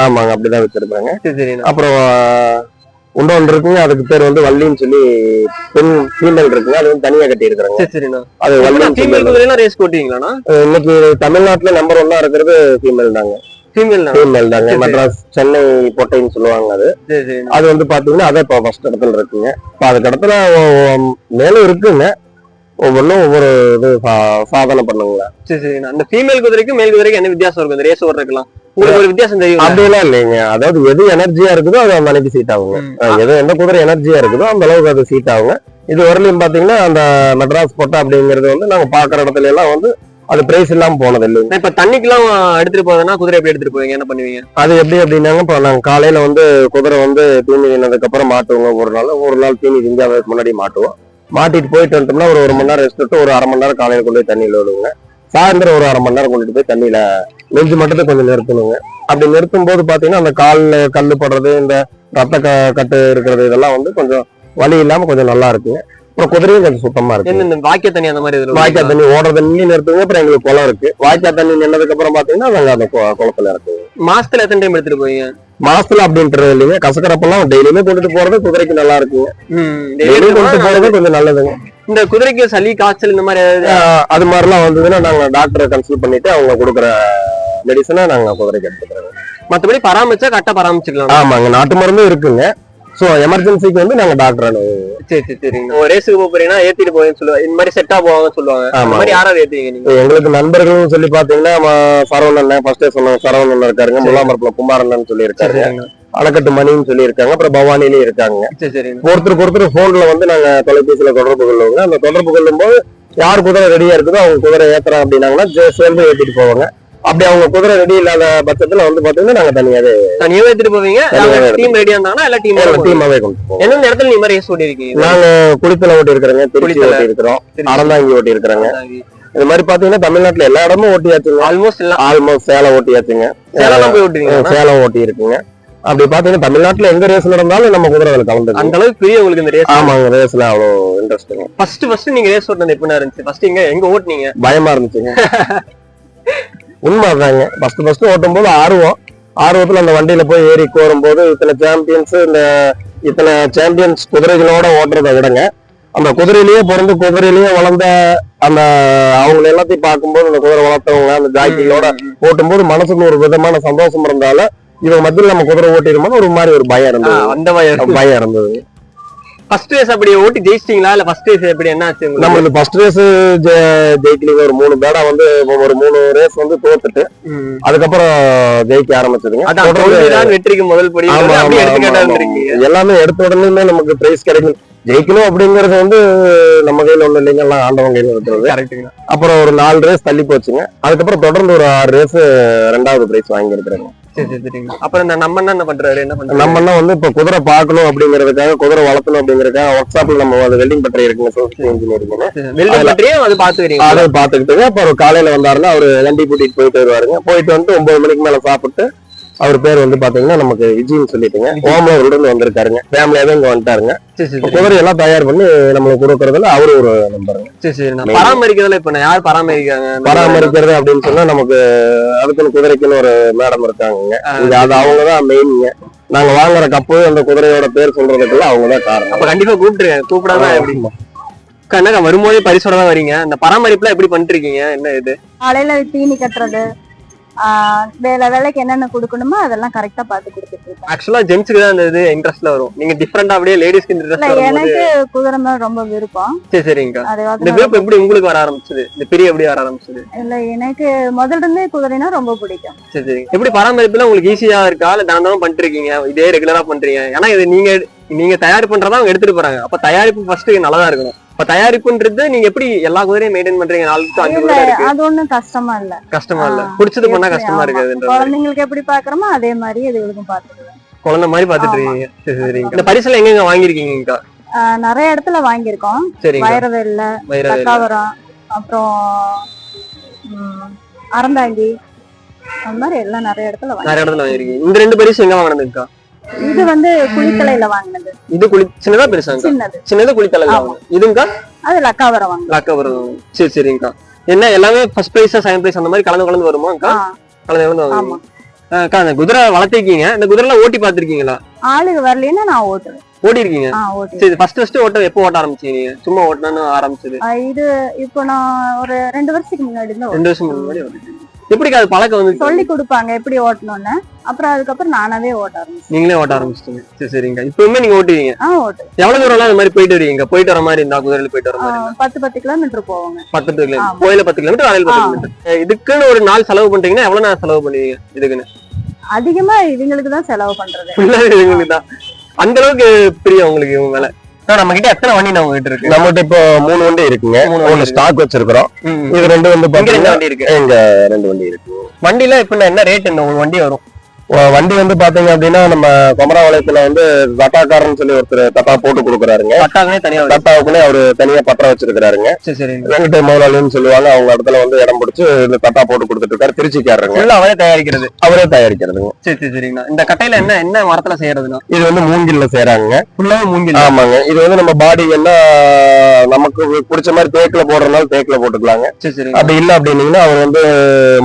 Speaker 2: ஆமாங்க. அப்படிதான் வச்சிருக்காங்க அப்புறம் இன்னொன்று இருக்குங்க. அதுக்கு பேர் வந்து வள்ளின்னு சொல்லி பெண் ஃபீமேல் இருக்குங்க. அது வந்து தனியா கட்டி இருக்கிறாங்க அது
Speaker 1: ஃபீமேல் ரேஸ் போட்டீங்களாண்ணா?
Speaker 2: இன்னைக்கு தமிழ்நாட்டுல நம்பர் ஒன்னா இருக்கிறது ஃபீமேல் தாங்க.
Speaker 1: ஃபீமேல்
Speaker 2: ஃபீமேல் தாங்க.
Speaker 1: சரி.
Speaker 2: மெட்ராஸ் சென்னை கோட்டைன்னு சொல்லுவாங்க அது.
Speaker 1: சரி
Speaker 2: அது வந்து பாத்தீங்கன்னா அதே இப்போ ஃபர்ஸ்ட் இடத்துல இருக்குங்க. இப்போ அதுக்கு இடத்துல மேலும் இருக்குங்க. ஒவ்வொன்றும் ஒவ்வொரு இது சாதனை பண்ணுங்களா
Speaker 1: சரி சரிண்ணா இந்த ஃபீமேல் குதிரைக்கும் மேல் குதிரைக்கும் என்ன வித்தியாசம் இருக்கும்? இந்த ரேஸ் ஓடுறதுக்குலாம் உங்களுக்கு ஒரு வித்தியாசம் தெரியும்
Speaker 2: அப்படிலாம் இல்லைங்க. அதாவது எது எனர்ஜியா இருக்குதோ அது அந்த அன்னைக்கு சீட் ஆகுங்க. எது எந்த குதிரை எனர்ஜியா இருக்குதோ அந்த அளவுக்கு அது சீட் ஆகுங்க. இது வரலையும் பாத்தீங்கன்னா அந்த மெட்ராஸ் பொட்டை அப்படிங்கிறது வந்து நாங்க பாக்குற இடத்துல எல்லாம் வந்து அது பிரைஸ் இல்லாம போனது இல்லைங்க.
Speaker 1: இப்ப தண்ணிக்கெல்லாம் எடுத்துட்டு போறதுன்னா குதிரை எப்படி எடுத்துட்டு போவீங்க? என்ன பண்ணுவீங்க?
Speaker 2: அது எப்படி அப்படின்னாங்க இப்போ நாங்க காலையில வந்து குதிரை வந்து தீனி தின்னதுக்கு அப்புறம் மாட்டுவோங்க ஒரு நாள். ஒரு நாள் தீனி திங்காததுக்கு முன்னாடி மாட்டுவோம். மாட்டிட்டு போயிட்டு வந்துட்டோம்னா ஒரு ஒரு மணி நேரம் ரெஸ்ட் விட்டு ஒரு அரை மணி நேரம் காலையில கொண்டு போய் தண்ணியில விடுவோங்க. சாயந்தரம் ஒரு அரை மணி நேரம் கொண்டுட்டு போய் தண்ணியில நெஞ்சு மட்டும் கொஞ்சம் நிறுத்தணுங்க. அப்படி நிறுத்தும் போது பாத்தீங்கன்னா அந்த கால்ல கல்லு படுறது இந்த ரத்த கட்டு இருக்கிறது இதெல்லாம் வந்து கொஞ்சம் வலி இல்லாம கொஞ்சம் நல்லா இருக்குங்க. அப்புறம் குதிரையும் கொஞ்சம் சுத்தமா இருக்கு.
Speaker 1: வாக்கிய தண்ணி அந்த மாதிரி
Speaker 2: வாய்க்கா தண்ணி ஓடுற தண்ணி நிறுத்துங்க அப்புறம் எங்களுக்கு குளம் இருக்கு. வாய்க்கா தண்ணி நின்னதுக்கு அப்புறம் பாத்தீங்கன்னா நாங்க அந்த குளத்துல இருக்கு
Speaker 1: மாசத்துல எத்தனை டைம் எடுத்துட்டு போவீங்க?
Speaker 2: மாசத்துல அப்படின்றது இல்லைங்க. கசக்கரப்பெல்லாம் டெய்லியுமே கொண்டுட்டு போறது குதிரைக்கு நல்லா இருக்குங்க. டெய்லியும் கொண்டுட்டு போறது கொஞ்சம் நல்லதுங்க.
Speaker 1: இந்த குதிரைக்கு சளி காய்ச்சல் இந்த மாதிரி
Speaker 2: அது மாதிரிலாம் வந்ததுன்னா நாங்க டாக்டரை கன்சல்ட் பண்ணிட்டு அவங்க கொடுக்குற மெடிசனை நாங்க குதிரைக்கு எடுத்துக்கிறோம்
Speaker 1: மத்தபடி பராமரிச்சா கரெக்டா பராமரிச்சுக்கலாம்
Speaker 2: ஆமாங்க நாட்டு மருந்தும் இருக்குங்க. சோ எமர்ஜென்சிக்கு வந்து நாங்க டாக்டர்
Speaker 1: சரி சரி சரிங்க. ஒரு ரேஸுக்கு போக போறீங்கன்னா ஏத்திட்டு போவேன்னு சொல்லுவாங்க இந்த மாதிரி செட்டா போவாங்கன்னு சொல்லுவாங்க. அந்த. மாதிரி யாராவது ஏத்துவீங்க நீங்க?
Speaker 2: எங்களுக்கு நண்பர்கள் சொல்லி பாத்தீங்கன்னா சரவணன் அண்ணன் ஃபர்ஸ்டே சொன்ன சரவணன் அண்ணன் இருக்காருங்க
Speaker 1: சரி.
Speaker 2: முல்லாமரத்துல குமாரண்ணன் சொல்லி இருக்காரு அணக்கட்டு மணின்னு சொல்லி இருக்காங்க அப்புறம் பவானிலையும் இருக்காங்க. ஒருத்தருக்கு ஒருத்தர் போன்ல வந்து நாங்க தொலைபேசியில தொடர்பு கொள்ளுவோங்க. அந்த தொடர்பு கொள்ளும் போது யார் குதிரை ரெடியா இருக்குதோ அவங்க குதிரை ஏத்துறோம் அப்படின்னாங்கன்னா சேர்ந்து ஏத்திட்டு போவாங்க. அப்படி அவங்க குதிரை ரெடி இல்லாத பட்சத்துல வந்து பாத்தீங்கன்னா நாங்க தனியாவே
Speaker 1: தனியாவே எடுத்துட்டு போவீங்க? டீம் ரெடியா இருந்தாங்கன்னா எல்லா டீம்
Speaker 2: டீமாவே கொண்டு போவோம்.
Speaker 1: எந்தெந்த இடத்துல நீ மாதிரி ரேஸ் ஓடி இருக்கீங்க
Speaker 2: நாங்க குளித்தலை ஓட்டி இருக்கிறோங்க திருச்சி. ஓட்டி இருக்கிறோம் அறந்தாங்கி ஓட்டி இருக்கிறாங்க இது மாதிரி பாத்தீங்கன்னா தமிழ்நாட்டுல எல்லா இடமும் ஓட்டியாச்சுங்க.
Speaker 1: ஆல்மோஸ்ட்
Speaker 2: ஆல்மோஸ்ட் சேலம் ஓட்டியாச்சுங்க.
Speaker 1: சேலம் போய் ஓட்டுவீங்க
Speaker 2: சேலம் ஓட்டி இருக்குங்க அப்படி பாத்தீங்கன்னா தமிழ்நாட்டுல எங்க ரேஸ் நடந்தாலும் நம்ம குதிரை அதுல கலந்து
Speaker 1: அந்த அளவுக்கு பெரிய உங்களுக்கு இந்த ரேஸ்
Speaker 2: ஆமாங்க ரேஸ்ல அவ்வளவு இன்ட்ரெஸ்ட்டுங்க
Speaker 1: ஃபர்ஸ்ட் ஃபர்ஸ்ட் நீங்க ரேஸ் ஓட்டுனது எப்படின்னா இருந்துச்சு? ஃபர்ஸ்ட் எங்க எங்க ஓட்டுனீங்க?
Speaker 2: பயமா இருந்துச்சுங்க. உண்மை அதாங்க ஃபர்ஸ்ட் ஃபர்ஸ்ட் ஓட்டும் போது ஆர்வம். ஆர்வத்துல அந்த வண்டியில போய் ஏறி கோரும் போது இத்தனை சாம்பியன்ஸ் இந்த இத்தனை சாம்பியன்ஸ் குதிரைகளோட ஓட்டுறதை விடங்க. அந்த குதிரையிலேயே பிறந்து குதிரையிலேயே வளர்ந்த அந்த அவங்க எல்லாத்தையும் பார்க்கும்போது அந்த குதிரை வளர்த்தவங்க அந்த ஜாக்கிகளோட ஓட்டும்போது மனசுக்கு ஒரு விதமான சந்தோஷம் இருந்தாலும் இவங்க மத்தியில் நம்ம குதிரை ஓட்டிருமோது ஒரு மாதிரி ஒரு பயம் இருந்தது.
Speaker 1: அந்த மாதிரி
Speaker 2: பயம் இருந்தது.
Speaker 1: ஃபர்ஸ்ட் ரேஸ் அப்படி ஓட்டி ஜெயிச்சிட்டீங்களா? இல்ல ஃபர்ஸ்ட் ரேஸ் எப்படி என்ன ஆச்சு உங்களுக்கு
Speaker 2: நம்மளுக்கு ஃபர்ஸ்ட் ரேஸ் ஜெயிக்கலிங்க. ஒரு மூணு பேடா வந்து ஒரு மூணு ரேஸ் வந்து தோத்துட்டு. அதுக்கப்புறம் ஜெயிக்க ஆரம்பிச்சதுங்க.
Speaker 1: அதான் வெற்றிக்கு முதல் படி.
Speaker 2: எல்லாமே எடுத்த உடனே நமக்கு பிரைஸ் கிடைக்கும் ஜெயிக்கணும் அப்படிங்கறது வந்து நம்ம கையில ஒண்ணு இல்லைங்க. எல்லாம் ஆண்டவன் கையில இருக்கிறது. அப்புறம் ஒரு நாலு ரேஸ் தள்ளி போச்சுங்க. அதுக்கப்புறம் தொடர்ந்து ஒரு ஆறு ரேஸ் ரெண்டாவது பிரைஸ் வாங்கி இருக்கிறேங்க.
Speaker 1: சரி சரி சரிங்க. அப்புறம் இந்த நம்ம என்ன பண்றாரு? என்ன பண்றாரு?
Speaker 2: நம்ம எல்லாம் வந்து இப்ப குதிரை பார்க்கணும் அப்படிங்கறதுக்காக குதிரை வளர்க்கணும் அப்படிங்கறதுக்காக ஒர்க் ஷாப்ல நம்ம அது வெல்டிங் பற்றி இருக்குங்க சோசியல் இன்ஜினியரிங்
Speaker 1: வெல்டிங் பற்றியும் அது பாத்துக்கிறீங்க
Speaker 2: அதை பாத்துக்கிட்டுங்க அப்புறம் காலையில வந்தாருன்னா அவரு வண்டி கூட்டிட்டு போயிட்டு வருவாருங்க. போயிட்டு வந்து ஒன்பது மணிக்கு மேல சாப்பிட்டு அவர் பேர் வந்து பாத்தீங்கன்னா நமக்கு விஜய்னு சொல்லிட்டுங்க. ஓமலூர்ல இருந்து வந்திருக்காருங்க. ஃபேமிலியாவே இங்க வந்துட்டாருங்க. குதிரை எல்லாம் தயார் பண்ணி நம்மளுக்கு கொடுக்கறதுல அவரு ஒரு நம்பருங்க
Speaker 1: சரி சரி. நான் பராமரிக்கிறதுல இப்ப நான் யார் பராமரிக்காங்க
Speaker 2: பராமரிக்கிறது அப்படின்னு சொன்னா நமக்கு அதுக்குன்னு குதிரைக்குன்னு ஒரு மேடம் இருக்காங்க இது அது அவங்கதான் மெயின்ங்க நாங்க வாங்குற கப்பு அந்த குதிரையோட பேர் சொல்றதுக்கெல்லாம் அவங்கதான் காரணம்.
Speaker 1: அப்ப கண்டிப்பா கூப்பிட்டுருங்க. கூப்பிடாம எப்படி? கண்ணக்கா வரும்போதே பரிசோட தான் வரீங்க? இந்த பராமரிப்புலாம் எப்படி பண்ணிட்டு இருக்கீங்க? என்ன இது?
Speaker 3: காலையில தீனி கட்டுறது வேலை வேலைக்கு என்னென்ன கொடுக்கணுமோ அதெல்லாம் கரெக்டா பார்த்து கொடுத்துட்டு
Speaker 1: ஆக்சுவலா ஜென்ஸுக்கு தான் இந்த இது இன்ட்ரெஸ்ட்ல வரும். நீங்க டிஃப்ரெண்டா அப்படியே லேடிஸ்க்கு இன்ட்ரெஸ்ட்
Speaker 3: எனக்கு குதிரை மேல ரொம்ப விருப்பம்.
Speaker 1: சரி சரிங்கக்கா.
Speaker 3: அது
Speaker 1: இந்த விருப்பம் எப்படி உங்களுக்கு வர ஆரம்பிச்சது? இந்த பிரிய எப்படி வர ஆரம்பிச்சது?
Speaker 3: இல்ல எனக்கு முதல்ல இருந்தே குதிரைனா ரொம்ப பிடிக்கும்.
Speaker 1: சரி சரி. எப்படி பராமரிப்புல உங்களுக்கு ஈஸியா இருக்கா? இல்ல தானம் பண்ணிட்டு இருக்கீங்க? இதே ரெகுலரா பண்றீங்க? ஏன்னா இது நீங்க நீங்க தயார் பண்றதா அவங்க எடுத்துட்டு போறாங்க. அப்ப தயாரிப்பு ஃபர்ஸ்ட் நல்லதா இருக்கணும். இப்ப தயாரிப்புன்றது நீங்க எப்படி எல்லா குதிரையும் மெயின்டைன் பண்றீங்க? to அஞ்சு
Speaker 3: இல்ல
Speaker 1: குதிரை இருக்கு.
Speaker 3: அது ஒண்ணும் கஷ்டமா இல்ல.
Speaker 1: கஷ்டமா இல்ல. புடிச்சது பண்ணா கஷ்டமா. இருக்காதுன்ற.
Speaker 3: குழந்தைங்களுக்கு எப்படி பாக்குறோமோ அதே மாதிரி இதுகளுக்கும் பாத்துக்குவேன்.
Speaker 1: குழந்தை மாதிரி பாத்துட்டு. இருக்கீங்க. சரி சரிங்க. இந்த பரிசுல எங்கெங்க வாங்கிருக்கீங்கக்கா
Speaker 3: ஆஹ் நிறைய இடத்துல வாங்கியிருக்கோம். வைரவேல்ல தக்காவரம் அப்புறம் அறந்தாங்கி அந்த மாதிரி எல்லாம் நிறைய இடத்துல
Speaker 1: நிறைய இடத்துல வாங்கிருக்கீங்க இந்த ரெண்டு பரிசு எங்க வாங்கினதுக்கா?
Speaker 3: இது வந்து குளித்தலையில வாங்கினது.
Speaker 1: இது குளி சின்னதா பெருசாங்கக்கா
Speaker 3: சின்னது.
Speaker 1: சின்னது குளித்தலையில. வாங்க இதுங்கக்கா
Speaker 3: அது லக்காவரம் வாங்கினது.
Speaker 1: லாக்கா வரும் சரி சரிங்கக்கா என்ன எல்லாமே ஃபர்ஸ்ட் பிரைஸ் செகண்ட் பிரைஸ் அந்த மாதிரி கலந்து கலந்து வருமாக்கா கலந்து கலந்து ஆ, அக்கா அந்த குதிரை வளர்த்திருக்கீங்க. இந்த குதிரைலாம் ஓட்டி பாத்திருக்கீங்களா
Speaker 3: ஆளுங்க வரலைன்னா நான் ஓட்டுவேன்.
Speaker 1: இருக்கீங்க
Speaker 3: ஓட்டுவேன்.
Speaker 1: சரி ஃபர்ஸ்ட் ஃபர்ஸ்ட் ஓட்ட எப்போ ஓட்ட ஆரம்பிச்சீங்க சும்மா ஓட்டணும்னு ஆரம்பிச்சது.
Speaker 3: இது இப்போ நான் ஒரு ரெண்டு வருஷத்துக்கு முன்னாடி.
Speaker 1: ரெண்டு வருஷம் முன்னாடி. எப்படிக்கா அது பழக்கம் வந்து
Speaker 3: சொல்லி கொடுப்பாங்க எப்படி ஓட்டணும்னு. அப்புறம் அதுக்கப்புறம் நானாவே ஓட்ட ஆரம்பிச்சேன்.
Speaker 1: நீங்களே ஓட்ட ஆரம்பிச்சிட்டீங்க. சரி சரிங்க. இப்பவுமே நீங்க ஓட்டுவீங்க?
Speaker 3: ஆ ஓட்டுவேன்.
Speaker 1: எவ்வளவு தூரம்லாம் இந்த மாதிரி போயிட்டு வருவீங்க? போயிட்டு வர மாதிரி இருந்தா குதிரையில போயிட்டு வர மாதிரி
Speaker 3: பத்து பத்து கிலோமீட்டர் போவாங்க.
Speaker 1: பத்து கிலோமீட்டர்
Speaker 3: ஆமா.
Speaker 1: கோயில பத்து கிலோமீட்டர் வரையில பத்து. கிலோமீட்டர் இதுக்குன்னு ஒரு நாள் செலவு பண்றீங்கன்னா எவ்வளவு நேரம் செலவு பண்ணுவீங்க? இதுக்குன்னு.
Speaker 3: அதிகமா இவங்களுக்கு தான் செலவு பண்றது.
Speaker 1: ஃபுல்லாவே இதுங்களுக்கு தான். அந்த அளவுக்கு பிரியம் உங்களுக்கு இவங்க மேல. நம்ம கிட்ட எத்தனை வண்டி நம்ம கிட்ட இருக்கு?
Speaker 2: நம்மகிட்ட இப்போ மூணு வண்டி இருக்குங்க.
Speaker 1: மூணு.
Speaker 2: ஸ்டாக் வச்சிருக்கிறோம். இது ரெண்டு வந்து பாத்தீங்கன்னா
Speaker 1: வண்டி இருக்கு?
Speaker 2: எங்க ரெண்டு வண்டி இருக்கு.
Speaker 1: வண்டியில இப்ப என்ன ரேட் என்ன ஒரு வண்டி வரும்?
Speaker 2: வண்டி வந்து பாத்தீங்க அப்படின்னா நம்ம கொமராபாளையத்துல வந்து தட்டாக்காரன்னு சொல்லி ஒருத்தர் தட்டா போட்டு கொடுக்குறாருங்க. தட்டாவுக்குன்னே அவரு தனியா பற்ற வச்சிருக்கிறாருங்க.
Speaker 1: சரி சரிங்க
Speaker 2: வெங்கட முதலாளின்னு சொல்லுவாங்க. அவங்க இடத்துல வந்து இடம் பிடிச்சு இந்த தட்டா போட்டு கொடுத்துட்டு இருக்காரு திருச்சிக்காரருங்க.
Speaker 1: ஃபுல்லா அவரே தயாரிக்கிறது.
Speaker 2: அவரே தயாரிக்கிறதுங்க.
Speaker 1: சரி சரி சரிங்கண்ணா. இந்த கட்டையில என்ன என்ன மரத்துல செய்யறதுண்ணா?
Speaker 2: இது வந்து மூங்கில்ல செய்யறாங்க
Speaker 1: ஃபுல்லாவே மூங்கில்
Speaker 2: ஆமாங்க. இது வந்து நம்ம பாடி எல்லாம் நமக்கு பிடிச்ச மாதிரி தேக்குல போடுறதுனால தேக்குல போட்டுக்கலாங்க. அப்படி இல்ல அப்படின்னீங்கன்னா அவர் வந்து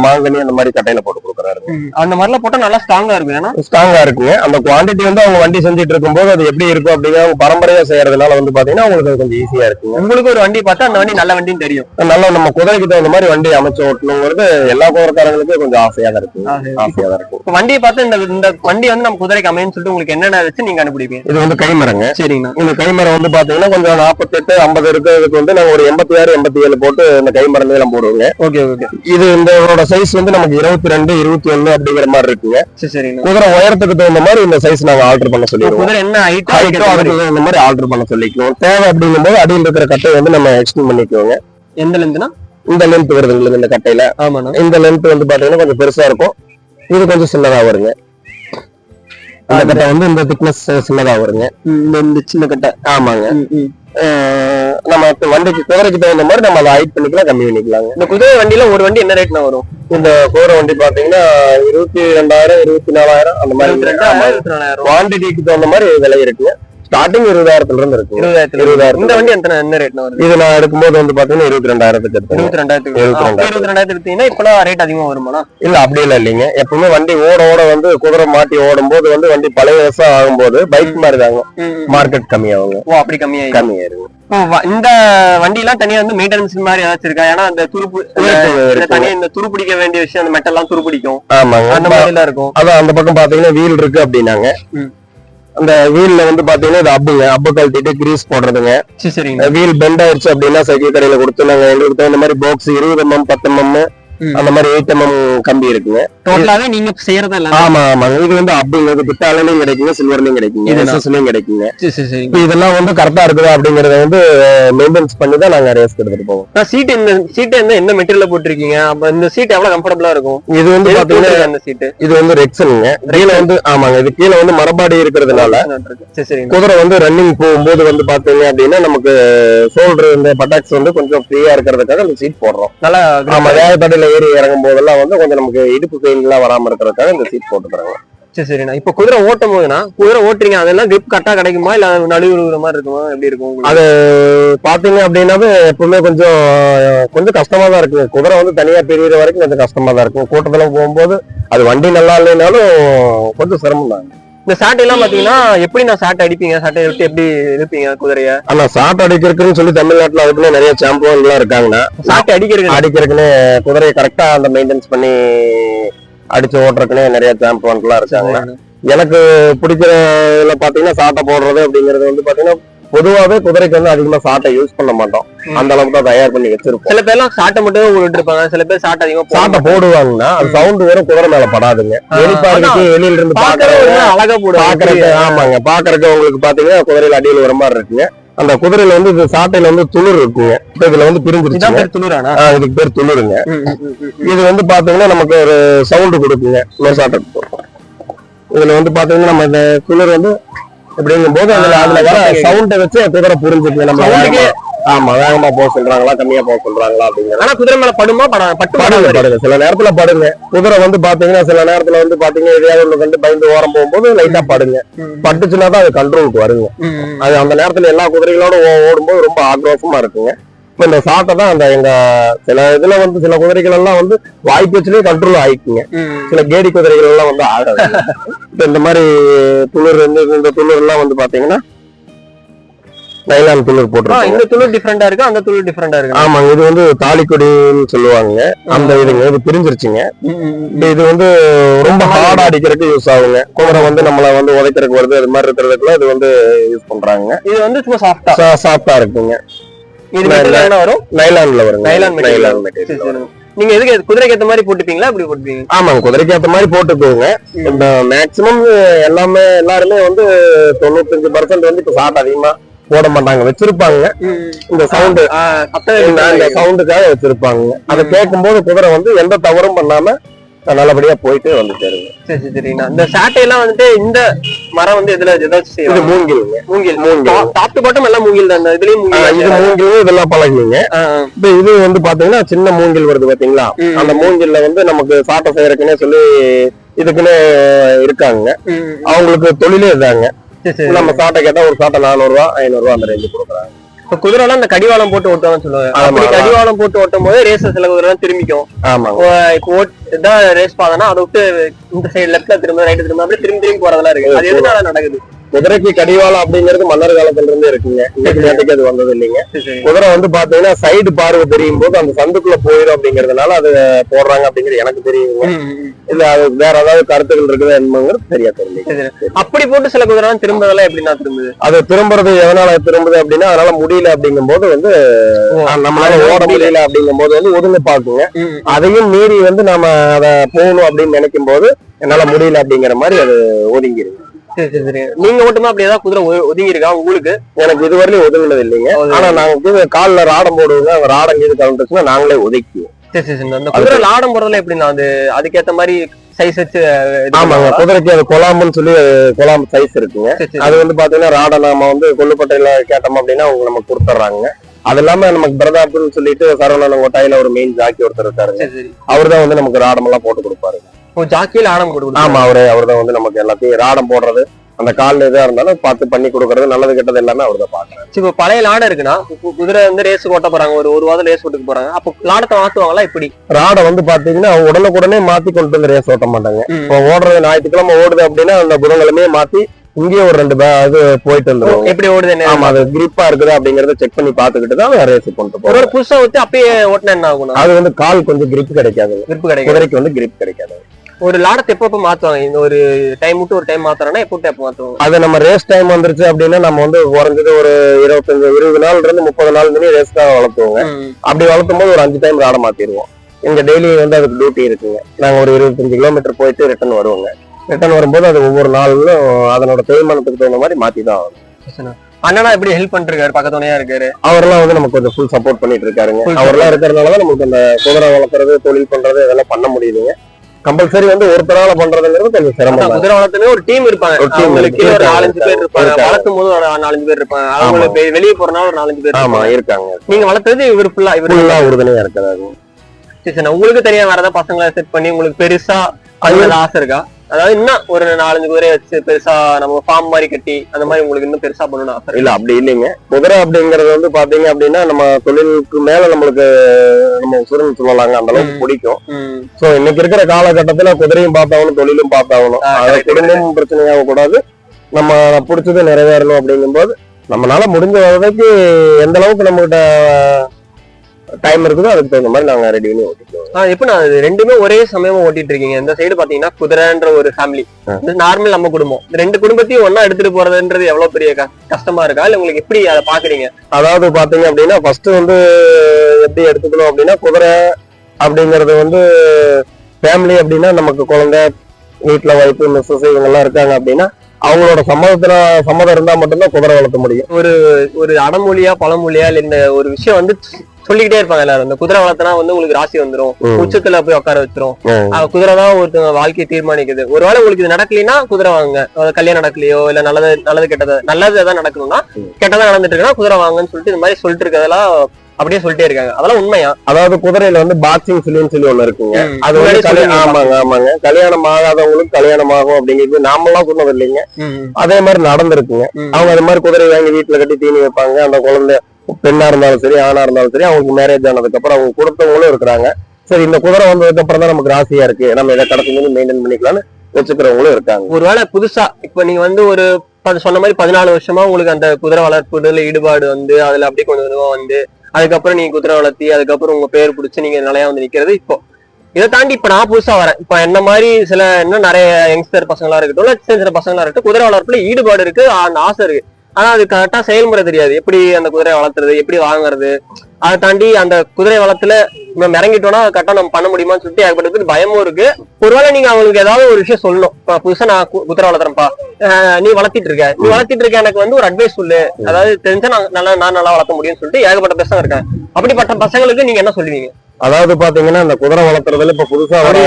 Speaker 2: மாங்கனி அந்த மாதிரி கட்டையில போட்டு கொடுக்குறாரு
Speaker 1: அந்த மாதிரிலாம் போட்டா நல்லா ஸ்ட்ராங்கா இருக்கும். ஏன்னா
Speaker 2: ஸ்ட்ராங்கா இருக்குங்க. அந்த குவாண்டிட்டி வந்து அவங்க வண்டி செஞ்சுட்டு இருக்கும்போது அது எப்படி இருக்கும் அப்படிங்கிற அவங்க பரம்பரையா செய்யறதுனால வந்து பாத்தீங்கன்னா அவங்களுக்கு அது கொஞ்சம் ஈஸியா இருக்குங்க.
Speaker 1: உங்களுக்கு ஒரு வண்டி பார்த்தா அந்த வண்டி நல்ல வண்டின்னு தெரியும்.
Speaker 2: நல்லா நம்ம குதிரைக்கு தகுந்த மாதிரி வண்டி அமைச்சு ஓட்டணுங்கிறது எல்லா குதிரைக்காரங்களுக்கும் கொஞ்சம் ஆசையா தான் இருக்குங்க ஆசையா தான் இருக்கும்
Speaker 1: வண்டியை பார்த்து இந்த இந்த வண்டி வந்து நம்ம குதிரைக்கு அமையன்னு சொல்லிட்டு உங்களுக்கு என்னென்ன வச்சு நீங்க கண்டுபிடிப்பீங்க?
Speaker 2: இது வந்து கைமரங்க.
Speaker 1: சரிங்கண்ணா.
Speaker 2: இந்த கைமரம் வந்து பாத்தீங்கன்னா கொஞ்சம் நாற்பத்தெட்டு ஐம்பது இருக்கிறதுக்கு வந்து நாங்க ஒரு எண்பத்தி ஆறு எண்பத்தி ஏழு போட்டு இந்த கைமரம் போடுவோங்க.
Speaker 1: Okay okay.
Speaker 2: இது இந்த சைஸ் வந்து நமக்கு இருபத்தி ரெண்டு இருபத்தி ஒண்ணு அப்படிங்கிற மாதிரி இருக்குங்க. குதிரை உயரத்துக்கு தகுந்த மாதிரி இந்த சைஸ் நாங்க ஆல்டர் பண்ண சொல்லிடுவோம்.
Speaker 1: குதிரை என்ன ஹைட்டோ
Speaker 2: அதுக்கு தகுந்த மாதிரி ஆல்டர் பண்ண சொல்லிக்குவோம். தேவை அப்படிங்கும் போது அடியில் இருக்கிற கட்டை வந்து நம்ம எக்ஸ்டெண்ட் பண்ணிக்குவோங்க.
Speaker 1: எந்த லென்த்னா
Speaker 2: இந்த லென்த் வருது உங்களுக்கு இந்த கட்டையில.
Speaker 1: ஆமாண்ணா.
Speaker 2: இந்த லென்த் வந்து பாத்தீங்கன்னா கொஞ்சம் பெருசா இருக்கும். இது கொஞ்சம் சின்னதா வருங்க. இந்த கட்டை வந்து இந்த திக்னஸ் சின்னதா வருங்க.
Speaker 1: இந்த சின்ன கட்டை.
Speaker 2: ஆமாங்க. நம்ம வண்டிக்கு குதிரைக்கு தகுந்த மாதிரி நம்ம அதை ஹைட் பண்ணிக்கலாம் கம்மி பண்ணிக்கலாங்க.
Speaker 1: இந்த குதிரை வண்டியில ஒரு வண்டி என்ன ரேட்னா வரும்?
Speaker 2: இந்த குதிரை வண்டி பாத்தீங்கன்னா இருபத்தி ரெண்டாயிரம் இருபத்தி நாலாயிரம் அந்த மாதிரி. குவான்டிட்டிக்கு தகுந்த மாதிரி விலை இருக்குங்க. ஸ்டார்டிங் இருபதாயிரத்துல இருந்து இருக்குங்க
Speaker 1: இருபதாயிரத்துல
Speaker 2: இருபதாயிரத்துல
Speaker 1: இந்த வண்டி எத்தனை என்ன ரேட்னா வருது?
Speaker 2: இது நான் எடுக்கும்போது வந்து பாத்தீங்கன்னா இருபத்தி ரெண்டாயிரத்துக்கு
Speaker 1: இருபத்தி ரெண்டாயிரத்துக்கு
Speaker 2: இருபத்தி
Speaker 1: ரெண்டாயிரத்து எடுத்தீங்கன்னா இப்பெல்லாம் ரேட் அதிகமா வருமாண்ணா?
Speaker 2: இல்ல அப்படி எல்லாம் இல்லைங்க. எப்பவுமே வண்டி ஓட ஓட வந்து குதிரை மாட்டி ஓடும் போது வந்து வண்டி பழைய வருஷம் ஆகும்போது பைக் மாதிரி தாங்க. மார்க்கெட் கம்மியாகுங்க.
Speaker 1: ஓ அப்படி
Speaker 2: கம்மியாயிருங்க.
Speaker 1: இப்போ வ- இந்த வண்டி எல்லாம் தனியா வந்து மெயின்டெனன்ஸ் மாதிரி ஏதாச்சும் இருக்கா? ஏன்னா அந்த துருப்பு
Speaker 2: இருக்கு, இருக்கு.
Speaker 1: தனியா இந்த துரு பிடிக்க வேண்டிய விஷயம் அந்த மெட்டல் எல்லாம் துரு பிடிக்கும்
Speaker 2: ஆமாங்க.
Speaker 1: அந்த மாதிரி எல்லாம் இருக்கும்.
Speaker 2: அதான் அந்த பக்கம் பாத்தீங்கன்னா வீல் இருக்கு அப்படின்னாங்க. அந்த வீல்ல வந்து பாத்தீங்கன்னா இது அப்புங்க அப்பு கழட்டிட்டு கிரீஸ் போடுறதுங்க வீல் பெண்ட் ஆயிடுச்சு அப்படின்னா சைக்கிள் கடையில கொடுத்து நாங்க எங்களுக்கு தகுந்த மாதிரி பாக்ஸ் இருபது எம்எம் பத்து எம்எம்
Speaker 1: ம்.
Speaker 2: அந்த மாதிரி எயிட் எம்எம் கம்பி இருக்குங்க.
Speaker 1: டோட்டலாவே நீங்க செய்யறதா இல்ல
Speaker 2: ஆமா ஆமாங்க இது வந்து அப்புங்க இது பித்தாலையும் கிடைக்குங்க சில்வர்லயும் கிடைக்குங்க. எஸ்எஸ்லயும் கிடைக்குங்க. இதெல்லாம் வந்து கரெக்டா இருக்குதா அப்படிங்கறத வந்து மெயின்டெனன்ஸ் பண்ணி தான் நாங்க ரேஸ் எடுத்துட்டு போவோம்.
Speaker 1: சீட் இந்த சீட் என்ன என்ன மெட்டீரியல் போட்டிருக்கீங்க? அப்ப இந்த சீட் எவ்வளவு கம்ஃபர்டபுளா இருக்கும்?
Speaker 2: இது வந்து பாத்தீங்கன்னா
Speaker 1: அந்த சீட்டு
Speaker 2: இது வந்து ரெக்ஸனுங்க கீழே வந்து ஆமாங்க. இது கீழே வந்து மரபாடி இருக்கிறதுனால குதிரை வந்து ரன்னிங் போகும்போது வந்து பாத்தீங்க அப்படின்னா நமக்கு ஷோல்டர் இந்த பட்டாக்ஸ் வந்து கொஞ்சம் ஃப்ரீயா இருக்கிறதுக்காக அந்த சீட் போடுறோம்.
Speaker 1: நல்லா
Speaker 2: ஆமா வேகத்தடையில ஏறி இறங்கும் போதெல்லாம் வந்து கொஞ்சம் நமக்கு இடுப்பு பெயின் எல்லாம் வராம இருக்கிறதுக்காக இந்த சீட் போட்டுக்கிறாங்க.
Speaker 1: சரி சரிண்ணா இப்ப குதிரை ஓட்டும் போதுனா குதிரை ஓட்டுறீங்க அதெல்லாம் grip கரெக்டா கிடைக்குமா? இல்ல விழுகிற மாதிரி இருக்குமா? எப்படி இருக்கும்?
Speaker 2: அது பாத்தீங்க அப்படின்னாவே எப்பவுமே கொஞ்சம் கொஞ்சம் கஷ்டமா தான் இருக்கு. குதிரை வந்து தனியா பிரியிற வரைக்கும் கொஞ்சம் கஷ்டமா தான் இருக்கும். கூட்டத்துல போகும்போது அது வண்டி நல்லா இல்லைனாலும் கொஞ்சம் சிரமம் தான்
Speaker 1: இந்த சாட்டை எல்லாம் பாத்தீங்கன்னா எப்படி நான் சாட்டை அடிப்பீங்க? சாட்டை விட்டு எப்படி இருப்பீங்க குதிரைய?
Speaker 2: ஆனா சாட் அடிக்கிறதுக்குன்னு சொல்லி தமிழ்நாட்டுல அதுக்குன்னு நிறைய சாம்பியன் எல்லாம் இருக்காங்கன்னா
Speaker 1: சாட்டை அடிக்கிறதுக்கு?
Speaker 2: அடிக்கிறதுக்குன்னு குதிரையை கரெக்டா அந்த மெயின்டைன்ஸ் பண்ணி அடிச்சு ஓட்டுறதுக்குன்னு நிறைய சாம்பியன் எல்லாம் இருக்காங்க எனக்கு பிடிக்கிற இதுல பாத்தீங்கன்னா சாட்டை போடுறது அப்படிங்கறது வந்து பாத்தீங்கன்னா பொதுவாவே குதிரைக்கு வந்து அதிகமா சாட்டை யூஸ் பண்ண மாட்டோம். அந்த அளவுக்கு தான் தயார் பண்ணி வச்சிருப்போம்.
Speaker 1: சில பேர்லாம் சாட்டை மட்டும் விட்டு இருப்பாங்க. சில பேர் சாட்டை அதிகமா போட
Speaker 2: சாட்டை போடுவாங்கன்னா அது சவுண்ட் வேற குதிரை மேல படாதுங்க. வெளிப்பாடுக்கு வெளியில இருந்து
Speaker 1: பாக்குறவங்க அழகா போடுவாங்க.
Speaker 2: பாக்குறதுக்கு ஆமாங்க. பாக்குறதுக்கு உங்களுக்கு பாத்தீங்கன்னா குதிரையில அடியில் வர மாதிரி இருக்குங்க. அந்த குதிரையில வந்து இது சாட்டையில வந்து துளிர் இருக்குங்க. இப்ப இதுல வந்து
Speaker 1: இதான்
Speaker 2: பிரிஞ்சிருச்சுங்க
Speaker 1: பேர் துணுறானா
Speaker 2: ஆ, இதுக்கு பேர் துளிருங்க. இது வந்து பாத்தீங்கன்னா நமக்கு ஒரு சவுண்ட் கொடுக்குங்க. மெசாட்டத்துக்கு இதுல வந்து பாத்தீங்கன்னா நம்ம இந்த குளிர் வந்து இப்படிங்கும் போது அதுல அதுல வர. சவுண்டை வச்சு குதிரை புரிஞ்சுக்குங்க. நம்ம வேகமா- ஆமா வேகமா போக சொல்றாங்களா கம்மியா போக சொல்றாங்களா அப்படிங்கிற
Speaker 1: ஆனா குதிரை மேல படுமா? பட- பட்டு
Speaker 2: படுங்க படுங்க. சில நேரத்துல படுங்க. குதிரை வந்து பாத்தீங்கன்னா சில நேரத்துல வந்து பாத்தீங்கன்னா எதையாவது ஒண்ணு கண்டு பயந்து ஓரம் போகும்போது லைட்டா படுங்க. பட்டுச்சுன்னா தான் அது கண்ட்ரோலுக்கு வருங்க. அது அந்த நேரத்துல எல்லா குதிரைகளோட ஓடும்போது ரொம்ப ஆக்ரோஷமா இருக்குங்க. இப்ப இந்த சாட்டை தான் அந்த எங்க சில இதுல வந்து சில குதிரைகள் எல்லாம் வந்து வாய்ப்பு வச்சுலயே கண்ட்ரோல் ஆயிக்குங்க சில கேடி குதிரைகள் எல்லாம் வந்து ஆகாது. இப்ப இந்த மாதிரி துளிர் இந்த இந்த துளிர் எல்லாம் வந்து பாத்தீங்கன்னா நைலான் துளிர் போட்டுருக்காங்க
Speaker 1: இந்த துளு டிஃபரெண்டா இருக்கு அந்த துளு டிஃபரெண்டா இருக்கு.
Speaker 2: ஆமாங்க இது வந்து தாலிக்கொடின்னு சொல்லுவாங்க. அந்த இதுங்க இது பிரிஞ்சிருச்சுங்க. இது வந்து ரொம்ப ஹார்டா அடிக்கிறதுக்கு யூஸ் ஆகுங்க. குதிரை வந்து நம்மள வந்து உதைக்கிறதுக்கு வருது அது மாதிரி இருக்கிறதுக்குலாம் இது வந்து யூஸ் பண்றாங்க.
Speaker 1: இது வந்து சும்மா சாஃப்டா
Speaker 2: சாஃப்டா இருக்குங்க.
Speaker 1: இது மெட்டீரியல் வரும்?
Speaker 2: நைலான்ல வருங்க.
Speaker 1: Nylon
Speaker 2: nylon material.
Speaker 1: நீங்க எதுக்கு குதிரைக்கு ஏத்த மாதிரி போட்டுப்பீங்களா? அப்படி போட்டுப்பீங்க.
Speaker 2: ஆமாங்க குதிரைக்கு ஏத்த மாதிரி போட்டுக்கோங்க இந்த மேக்சிமம் எல்லாமே எல்லாருமே வந்து தொண்ணூத்தஞ்சு பர்சன்ட் வந்து இப்ப சாட் அதிகமா போட மாட்டாங்க. வச்சிருப்பாங்க. இந்த சவுண்ட். சவுண்டுக்காக வச்சிருப்பாங்க. அதை கேட்கும்போது குதிரை வந்து எந்த தவறும் பண்ணாம நல்லபடியா போயிட்டு வந்து சேருங்க
Speaker 1: சரி சரி. சரிண்ணா இந்த சாட்டை எல்லாம் வந்துட்டு இந்த மரம் வந்து எதுல ஏதாச்சும்
Speaker 2: இது மூங்கிலுங்க.
Speaker 1: மூங்கில்.
Speaker 2: மூங்கில்.
Speaker 1: டாப் பாட்டம் எல்லாம் மூங்கில் தான்? இதுலயும் மூங்கில்
Speaker 2: இது மூங்கில் இதெல்லாம்
Speaker 1: ஆ.
Speaker 2: இப்ப இது வந்து பாத்தீங்கன்னா சின்ன மூங்கில் வருது பாத்தீங்களா? அந்த மூங்கில்ல வந்து நமக்கு சாட்டை செய்யறதுக்குன்னே சொல்லி இதுக்குன்னு இருக்காங்க. அவங்களுக்கு தொழிலே இதாங்க. நம்ம சாட்டை கேட்டா ஒரு சாட்டை நானூறு ரூபா ஐநூறு ரூபா அந்த ரேஞ்சு கொடுக்குறாங்க.
Speaker 1: இப்ப குதிரை எல்லாம் இந்த கடிவாளம் போட்டு ஓட்டுவாங்கன்னு சொல்லுவாங்க.
Speaker 2: ஆமா,
Speaker 1: அப்படி
Speaker 2: ஆமா.
Speaker 1: கடிவாளம் போட்டு ஓட்டும் போது ரேஸ் சில குதிரை எல்லாம் திரும்பிக்கும் இப்போ இதான் ரேஸ் பாதனா அதை விட்டு இந்த சைடு லெஃப்ட்ல திரும்ப ரைட் திரும்ப அப்படியே திரும்பி திரும்பி போறதெல்லாம் இருக்கு. அது எதனால நடக்குது?
Speaker 2: குதிரைக்கு கடிவாளம் அப்படிங்கிறது மன்னர் காலத்துல இருந்து இருக்குங்க. இன்னைக்கு நேரத்துக்கு அது வந்தது இல்லைங்க. குதிரை வந்து பாத்தீங்கன்னா சைடு பார்வை தெரியும் போது அந்த சந்துக்குள்ள போயிடும் அப்படிங்கறதுனால அது போடுறாங்க அப்படிங்கிறது எனக்கு தெரியுங்க.
Speaker 1: ம், ம், ம்.
Speaker 2: இல்ல அது வேற ஏதாவது கருத்துக்கள் இருக்குதா என்னங்கிறது சரியா தெரியல.
Speaker 1: அப்படி போட்டு சில குதிரை திரும்பதெல்லாம் எப்படின்னா திரும்புது
Speaker 2: அது திரும்புறது எதனால திரும்புது அப்படின்னா அதனால முடியல அப்படிங்கும் போது வந்து நம்மளால ஓட முடியல. அப்படிங்கும் போது வந்து ஒதுங்க பாக்குங்க. அதையும் மீறி வந்து நாம அத போகணும் அப்படின்னு நினைக்கும் போது என்னால முடியல அப்படிங்கிற மாதிரி அது ஒதுங்கிருங்க
Speaker 1: சரி சரி சரி நீங்க மட்டுமா அப்படி ஏதாவது குதிரை ஒதுங்கி இருக்கா உங்களுக்கு?
Speaker 2: எனக்கு இதுவரையிலும் ஒதுங்கினது இல்லைங்க. ஆனா நாங்க கால்ல ராடம் போடுவோங்க ராடம் கீது கலந்துச்சுன்னா நாங்களே ஒதுக்கிவோம்
Speaker 1: சரி சரி அந்த குதிரை லாடம் போறதுல எப்படின்னா அது அதுக்கேத்த மாதிரி சைஸ் வச்சு
Speaker 2: ஆமாங்க? குதிரைக்கு அது கொலாம்புன்னு சொல்லி கொலாம்பு சைஸ் இருக்குங்க. அது வந்து பாத்தீங்கன்னா ராடை நாம வந்து கொல்லுப்பட்டையில கேட்டோம் அப்படின்னா அவங்க நமக்கு கொடுத்துட்றாங்க. அது இல்லாம நமக்கு பிரதாப்னு சொல்லிட்டு சரவணன் கொட்டாயில ஒரு மெயின் ஜாக்கி ஒருத்தர்
Speaker 1: சரி
Speaker 2: அவர் தான் வந்து நமக்கு ராடம் எல்லாம் போட்டு கொடுப்பாரு
Speaker 1: ஓ ஜாக்கியில் ஆடம் கொடுக்கும்
Speaker 2: ஆமா அவரே அவர் தான் வந்து நமக்கு எல்லாத்தையும் ராடம் போடுறது. அந்த கால்ல எதா இருந்தாலும் பார்த்து பண்ணி கொடுக்கறது நல்லது கெட்டது எல்லாமே அவர் தான் பாக்குறாரு
Speaker 1: சரி, இப்போ பழைய லாடம் இருக்குன்னா குதிரை வந்து ரேஸ் ஓட்ட போறாங்க ஒரு ஒரு வாரம் ரேஸ் ஓட்டுக்கு போறாங்க. அப்போ லாடத்தை மாத்துவாங்களா இப்படி
Speaker 2: ராடை வந்து பாத்தீங்கன்னா உடனுக்குடனே மாத்தி கொண்டு வந்து ரேஸ் ஓட்ட மாட்டாங்க. இப்போ ஓடுறது ஞாயிற்றுக்கிழமை ஓடுது அப்படின்னா அந்த புதன்கிழமையே மாத்தி இங்கேயே ஒரு ரெண்டு இது போயிட்டு வந்துருவாங்க.
Speaker 1: எப்படி ஓடுது என்ன?
Speaker 2: ஆமா அது கிரிப்பா இருக்குதா அப்படிங்கறத செக் பண்ணி பாத்துக்கிட்டு தான் ரேஸ் கொண்டு
Speaker 1: ஒரு
Speaker 2: போறோம்
Speaker 1: ஒரு புதுசா ஊத்தி அப்பயே ஓட்டினா என்ன ஆகும்னா?
Speaker 2: அது வந்து கால் கொஞ்சம் கிரிப் கிடைக்காது
Speaker 1: விருப்பு கிடைக்கும்
Speaker 2: குதிரைக்கு வந்து கிரிப் கிடைக்காது.
Speaker 1: ஒரு லாடத்தை எப்போ எப்போ மாத்துவாங்க? இந்த ஒரு டைம் விட்டு ஒரு டைம் மாத்துறாங்கன்னா எப்போ எப்போ மாத்துவாங்க?
Speaker 2: அது நம்ம ரேஸ் டைம் வந்துருச்சு அப்படின்னா நம்ம வந்து குறைஞ்சது ஒரு இருபத்தஞ்சு இருபது நாள் இருந்து முப்பது நாள் பண்ணி ரேஸ் தான் வளர்த்துவோங்க. அப்படி வளர்த்தும் போது ஒரு அஞ்சு டைம் ராட மாத்திடுவோம். எங்க டெய்லி வந்து அதுக்கு டியூட்டி இருக்குங்க. நாங்க ஒரு இருபத்தஞ்சு கிலோமீட்டர் போயிட்டு ரிட்டர்ன் வருவோங்க. ரிட்டர்ன் வரும்போது அது ஒவ்வொரு நாளிலும் அதனோட தேய்மானத்துக்கு தகுந்த மாதிரி மாத்தி தான்
Speaker 1: பிரச்சனை. அண்ணனா எப்படி ஹெல்ப் பண்ணிருக்காரு? பக்கத்துணையா இருக்காரு?
Speaker 2: அவரெல்லாம் வந்து நமக்கு கொஞ்சம் ஃபுல் சப்போர்ட் பண்ணிட்டு இருக்காருங்க. அவரெல்லாம் இருக்கிறதுனால நமக்கு அந்த குதிரை வளர்க்குறது தொழில் பண்றது இதெல்லாம் பண்ண முடியுதுங்க. கம்பல்சரி வந்து ஒருத்தரால பண்றதுங்கிறது கொஞ்சம் சிரமம்
Speaker 1: குதிரை ஒரு டீம் இருப்பாங்க. அவங்களுக்கு ஒரு நாலஞ்சு பேர் இருப்பாங்க. வளர்த்தும் போது ஒரு நாலஞ்சு பேர் இருப்பாங்க. அவங்களுக்கு வெளியே போறனால ஒரு நாலஞ்சு பேர்
Speaker 2: ஆமா. இருக்காங்க.
Speaker 1: நீங்க வளர்த்தது இவர் ஃபுல்லா இவர்
Speaker 2: ஃபுல்லா உறுதுணையா இருக்கிறாங்க
Speaker 1: சரி, சரி. உங்களுக்கு தெரியும் வேற ஏதாவது பசங்களை செட் பண்ணி உங்களுக்கு பெருசா அதுல ஆசை இருக்கா? அதாவது இன்னும் ஒரு நாலஞ்சு குதிரையை வச்சு பெருசா நம்ம ஃபார்ம் மாதிரி கட்டி அந்த மாதிரி உங்களுக்கு இன்னும் பெருசா பண்ணணும்னு ஆசை
Speaker 2: இல்ல அப்படி இல்லைங்க. குதிரை அப்படிங்கறது வந்து பாத்தீங்க அப்படின்னா நம்ம தொழிலுக்கு மேல நம்மளுக்கு நம்ம உசுரன் சொல்லலாங்க அந்த அளவுக்கு. பிடிக்கும். சோ இன்னைக்கு இருக்கிற காலகட்டத்துல குதிரையும் பார்த்தாகணும் தொழிலும் பார்த்தாகணும். அது குடும்பமும் பிரச்சனையாக கூடாது. நம்ம பிடிச்சது நிறைவேறணும் அப்படிங்கும்போது நம்மளால முடிஞ்ச வரைக்கும் எந்த அளவுக்கு நம்மகிட்ட டைம் இருக்குதோ அதுக்கு தகுந்த மாதிரி நாங்க ரெடி பண்ணி ஓட்டிக்குவோம்.
Speaker 1: ஆ, எப்ப நான் ரெண்டுமே ஒரே சமயமா ஓட்டிட்டு இருக்கீங்க இந்த சைடு பாத்தீங்கன்னா குதிரைன்ற ஒரு ஃபேமிலி. நார்மல் நம்ம குடும்பம். ரெண்டு குடும்பத்தையும் ஒண்ணா எடுத்துட்டு போறதுன்றது எவ்வளவு பெரிய கஷ்டமா இருக்கா? இல்ல உங்களுக்கு எப்படி அதை பாக்குறீங்க
Speaker 2: அதாவது பாத்தீங்க அப்படின்னா ஃபர்ஸ்ட் வந்து எப்படி எடுத்துக்கணும் அப்படின்னா குதிரை அப்படிங்கறது வந்து ஃபேமிலி அப்படின்னா நமக்கு குழந்தை வீட்டுல ஒய்ஃபு மிஸ்ஸஸ் இவங்க எல்லாம் இருக்காங்க அப்படின்னா அவங்களோட சம்மதத்துல சம்மதம் இருந்தா மட்டும்தான் குதிரை வளர்த்த முடியும்.
Speaker 1: ஒரு அடமொழியா பழமொழியா இல்ல இந்த ஒரு விஷயம் வந்து சொல்லிக்கிட்டே இருப்பாங்க எல்லாரும். இந்த குதிரை வளர்த்தனா வந்து உங்களுக்கு ராசி வந்துரும். உச்சத்துல போய் உட்கார வச்சிரும். குதிரை தான் ஒருத்தவங்க வாழ்க்கையை தீர்மானிக்குது. ஒருவேளை உங்களுக்கு இது நடக்கலைன்னா குதிரை வாங்க கல்யாணம் நடக்கலையோ இல்ல நல்லது நல்லது கெட்டது நல்லது எதாவது நடக்கணும்னா. கெட்டதா நடந்துட்டு இருக்குன்னா குதிரை வாங்கன்னு சொல்லிட்டு இந்த மாதிரி சொல்லிட்டு இருக்கதெல்லாம் அப்படியே சொல்லிட்டே இருக்காங்க. அதெல்லாம் உண்மையா?
Speaker 2: அதாவது குதிரையில வந்து பாக்ஸிங் சிலின்னு சொல்லி ஒண்ணு இருக்குங்க. அது வந்து. ஆமாங்க ஆமாங்க. கல்யாணம் ஆகாதவங்களுக்கு கல்யாணம் ஆகும் அப்படிங்கிறது நாமெல்லாம் சொன்னது இல்லைங்க அதே மாதிரி நடந்திருக்குங்க. அவங்க அது மாதிரி குதிரை வாங்கி வீட்டுல கட்டி தீனி வைப்பாங்க. அந்த குழந்தை பெண்ணா இருந்தாலும் சரி ஆணா இருந்தாலும் சரி அவங்களுக்கு மேரேஜ் ஆனதுக்கு அப்புறம் அவங்க கொடுத்தவங்களும் இருக்கிறாங்க. சரி இந்த குதிரை வந்ததுக்கு அப்புறம் தான் நமக்கு ராசியா இருக்கு. நம்ம இதை கடத்தி மெயின்டைன் பண்ணிக்கலாம்னு வச்சுக்கிறவங்களும் இருக்காங்க.
Speaker 1: ஒருவேளை புதுசா இப்ப நீங்க வந்து ஒரு சொன்ன மாதிரி பதினாலு வருஷமா உங்களுக்கு அந்த குதிரை வளர்ப்புல ஈடுபாடு வந்து அதுல அப்படியே கொஞ்சம் கொஞ்சமா வந்து அதுக்கப்புறம் நீங்க குதிரை வளர்த்தி அதுக்கப்புறம் உங்க பேர் பிடிச்சி நீங்க நிலையா வந்து நிக்கிறது இப்போ. இதை தாண்டி இப்ப நான் புதுசா வரேன். இப்ப என்ன மாதிரி சில இன்னும் நிறைய யங்ஸ்டர் பசங்களா இருக்கட்டும் சின்ன சின்ன பசங்களா இருக்கட்டும் குதிரை வளர்ப்புல ஈடுபாடு இருக்கு அந்த ஆசை இருக்கு. ஆனா அது கரெக்டா செயல்முறை தெரியாது. எப்படி அந்த குதிரையை வளர்த்துறது எப்படி வாங்குறது அதை தாண்டி அந்த குதிரை வளத்துல நம்ம இறங்கிட்டோம்னா கரெக்டா நம்ம பண்ண முடியுமான்னு சொல்லிட்டு ஏற்பட்டதுக்கு பயமும் இருக்கு. ஒருவேளை நீங்க அவங்களுக்கு ஏதாவது ஒரு விஷயம் சொல்லணும். இப்ப புதுசா நான் குதிரை வளர்த்துறேன்ப்பா நீ வளர்த்திட்டு இருக்க. நீ வளர்த்திட்டு இருக்க எனக்கு வந்து ஒரு அட்வைஸ் சொல்லு. அதாவது தெரிஞ்சா நான் நல்லா நான் நல்லா வளர்க்க முடியும்னு சொல்லிட்டு ஏகப்பட்ட பசங்க இருக்காங்க. அப்படிப்பட்ட பசங்களுக்கு நீங்க என்ன சொல்லுவீங்க?
Speaker 2: அதாவது பாத்தீங்கன்னா இந்த குதிரை வளர்த்துறதுல இப்ப புதுசா வர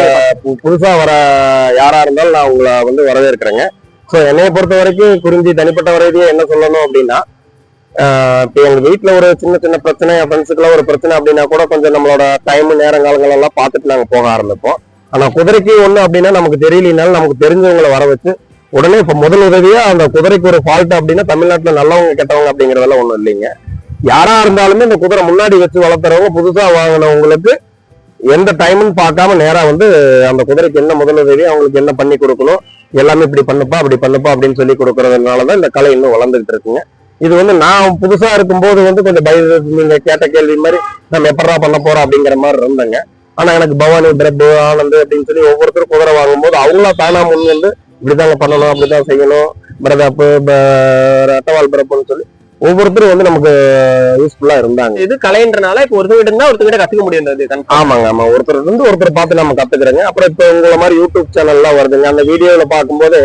Speaker 2: புதுசா வர யாரா இருந்தாலும் நான் உங்களை வந்து வரவேற்கிறேங்க. ஸோ என்னைய பொறுத்த வரைக்கும் குறிஞ்சி தனிப்பட்ட வரைக்கும் என்ன சொல்லணும் அப்படின்னா இப்போ எங்கள் வீட்டில் ஒரு சின்ன சின்ன பிரச்சனை என் ஃப்ரெண்ட்ஸுக்குலாம் ஒரு பிரச்சனை அப்படின்னா கூட கொஞ்சம் நம்மளோட டைம் நேரங்காலங்கள் எல்லாம் பார்த்துட்டு நாங்கள் போக ஆரம்பிப்போம். ஆனால் குதிரைக்கு ஒன்று அப்படின்னா நமக்கு தெரியலனாலும் நமக்கு தெரிஞ்சவங்களை வர வச்சு உடனே இப்போ முதல் உதவியாக அந்த குதிரைக்கு ஒரு ஃபால்ட் அப்படின்னா தமிழ்நாட்டில் நல்லவங்க கெட்டவங்க அப்படிங்கறதெல்லாம் ஒன்றும் இல்லைங்க. யாராக இருந்தாலுமே இந்த குதிரை முன்னாடி வச்சு வளர்த்துறவங்க புதுசாக வாங்கினவங்களுக்கு எந்த டைம்னு பார்க்காம நேரா வந்து அந்த குதிரைக்கு என்ன முதலுதவி அவங்களுக்கு என்ன பண்ணி கொடுக்கணும் எல்லாமே இப்படி பண்ணுப்பா அப்படி பண்ணுப்பா அப்படின்னு சொல்லி கொடுக்கறதுனாலதான் இந்த கலை இன்னும் வளர்ந்துகிட்டு இருக்குங்க. இது வந்து நான் புதுசா இருக்கும்போது வந்து கொஞ்சம் பய நீங்க கேட்ட கேள்வி மாதிரி நம்ம எப்படா பண்ண போறோம் அப்படிங்கிற மாதிரி இருந்தேங்க. ஆனா எனக்கு பவானி பிரபு ஆனந்த் அப்படின்னு சொல்லி ஒவ்வொருத்தரும் குதிரை வாங்கும்போது அவங்களா தானா முன் வந்து இப்படிதாங்க பண்ணணும் அப்படிதான் செய்யணும். பிரதாப்பு அட்டவால் பிரப்புன்னு சொல்லி ஒவ்வொருத்தரும் வந்து நமக்கு யூஸ்ஃபுல்லா இருந்தாங்க.
Speaker 1: இது கலைன்றனால இப்போ ஒருத்தங்கிட்ட இருந்தா ஒருத்தங்கிட்ட கத்துக்க முடியும்.
Speaker 2: ஆமாங்க ஆமா. ஒருத்தர் இருந்து ஒருத்தர் பார்த்து நம்ம கத்துக்கிறோங்க. அப்புறம் இப்ப உங்களை மாதிரி யூடியூப் சேனல் எல்லாம் வருதுங்க. அந்த வீடியோல பார்க்கும்போது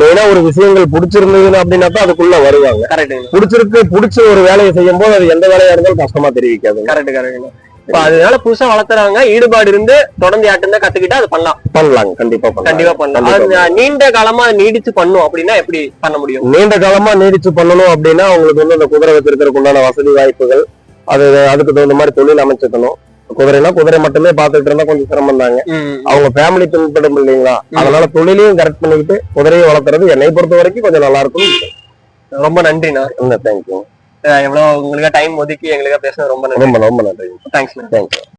Speaker 2: மெயினா ஒரு விஷயங்கள் பிடிச்சிருந்ததுன்னு அப்படின்னா தான் அதுக்குள்ள வருவாங்க. பிடிச்சிருக்கு பிடிச்ச ஒரு வேலையை செய்யும் போது அது எந்த வேலையா இருந்தாலும் கஷ்டமா தெரிவிக்காதுங்க.
Speaker 1: கரெக்ட் கரெக்ட் அதனால புதுசா வளர்த்துறாங்க. ஈடுபாடு இருந்து தொடர்ந்து யார்ட்டு கத்துக்கிட்டா அது பண்ணலாம்.
Speaker 2: கண்டிப்பா பண்ணலாம்.
Speaker 1: கண்டிப்பா பண்ணலாம்.
Speaker 2: கண்டிப்பா
Speaker 1: அது நீண்ட காலமா நீடிச்சு பண்ணும் அப்படின்னா எப்படி பண்ண முடியும்?
Speaker 2: நீண்ட காலமா நீடிச்சு பண்ணணும் அப்படின்னா உங்களுக்கு வந்து அந்த குதிரை வச்சிருக்கிறதுக்கு உண்டான வசதி வாய்ப்புகள் அது அதுக்கு தகுந்த மாதிரி தொழில் அமைச்சுக்கணும். குதிரைனா குதிரை மட்டுமே பார்த்துட்டு இருந்தா கொஞ்சம் சிரமம் தாங்க. அவங்க ஃபேமிலி பின்படும் இல்லைங்களா? அதனால தொழிலையும் கரெக்ட் பண்ணிக்கிட்டு குதிரையை வளர்த்துறது என்னை பொறுத்த வரைக்கும் கொஞ்சம் நல்லா இருக்கும்
Speaker 1: ரொம்ப நன்றிண்ணா.
Speaker 2: தேங்க்யூ
Speaker 1: எவ்வளவு உங்களுக்கு டைம் ஒதுக்கி எங்களுக்கு பேச ரொம்ப நன்றி.
Speaker 2: ரொம்ப ரொம்ப நன்றி.
Speaker 1: Thanks
Speaker 2: thank you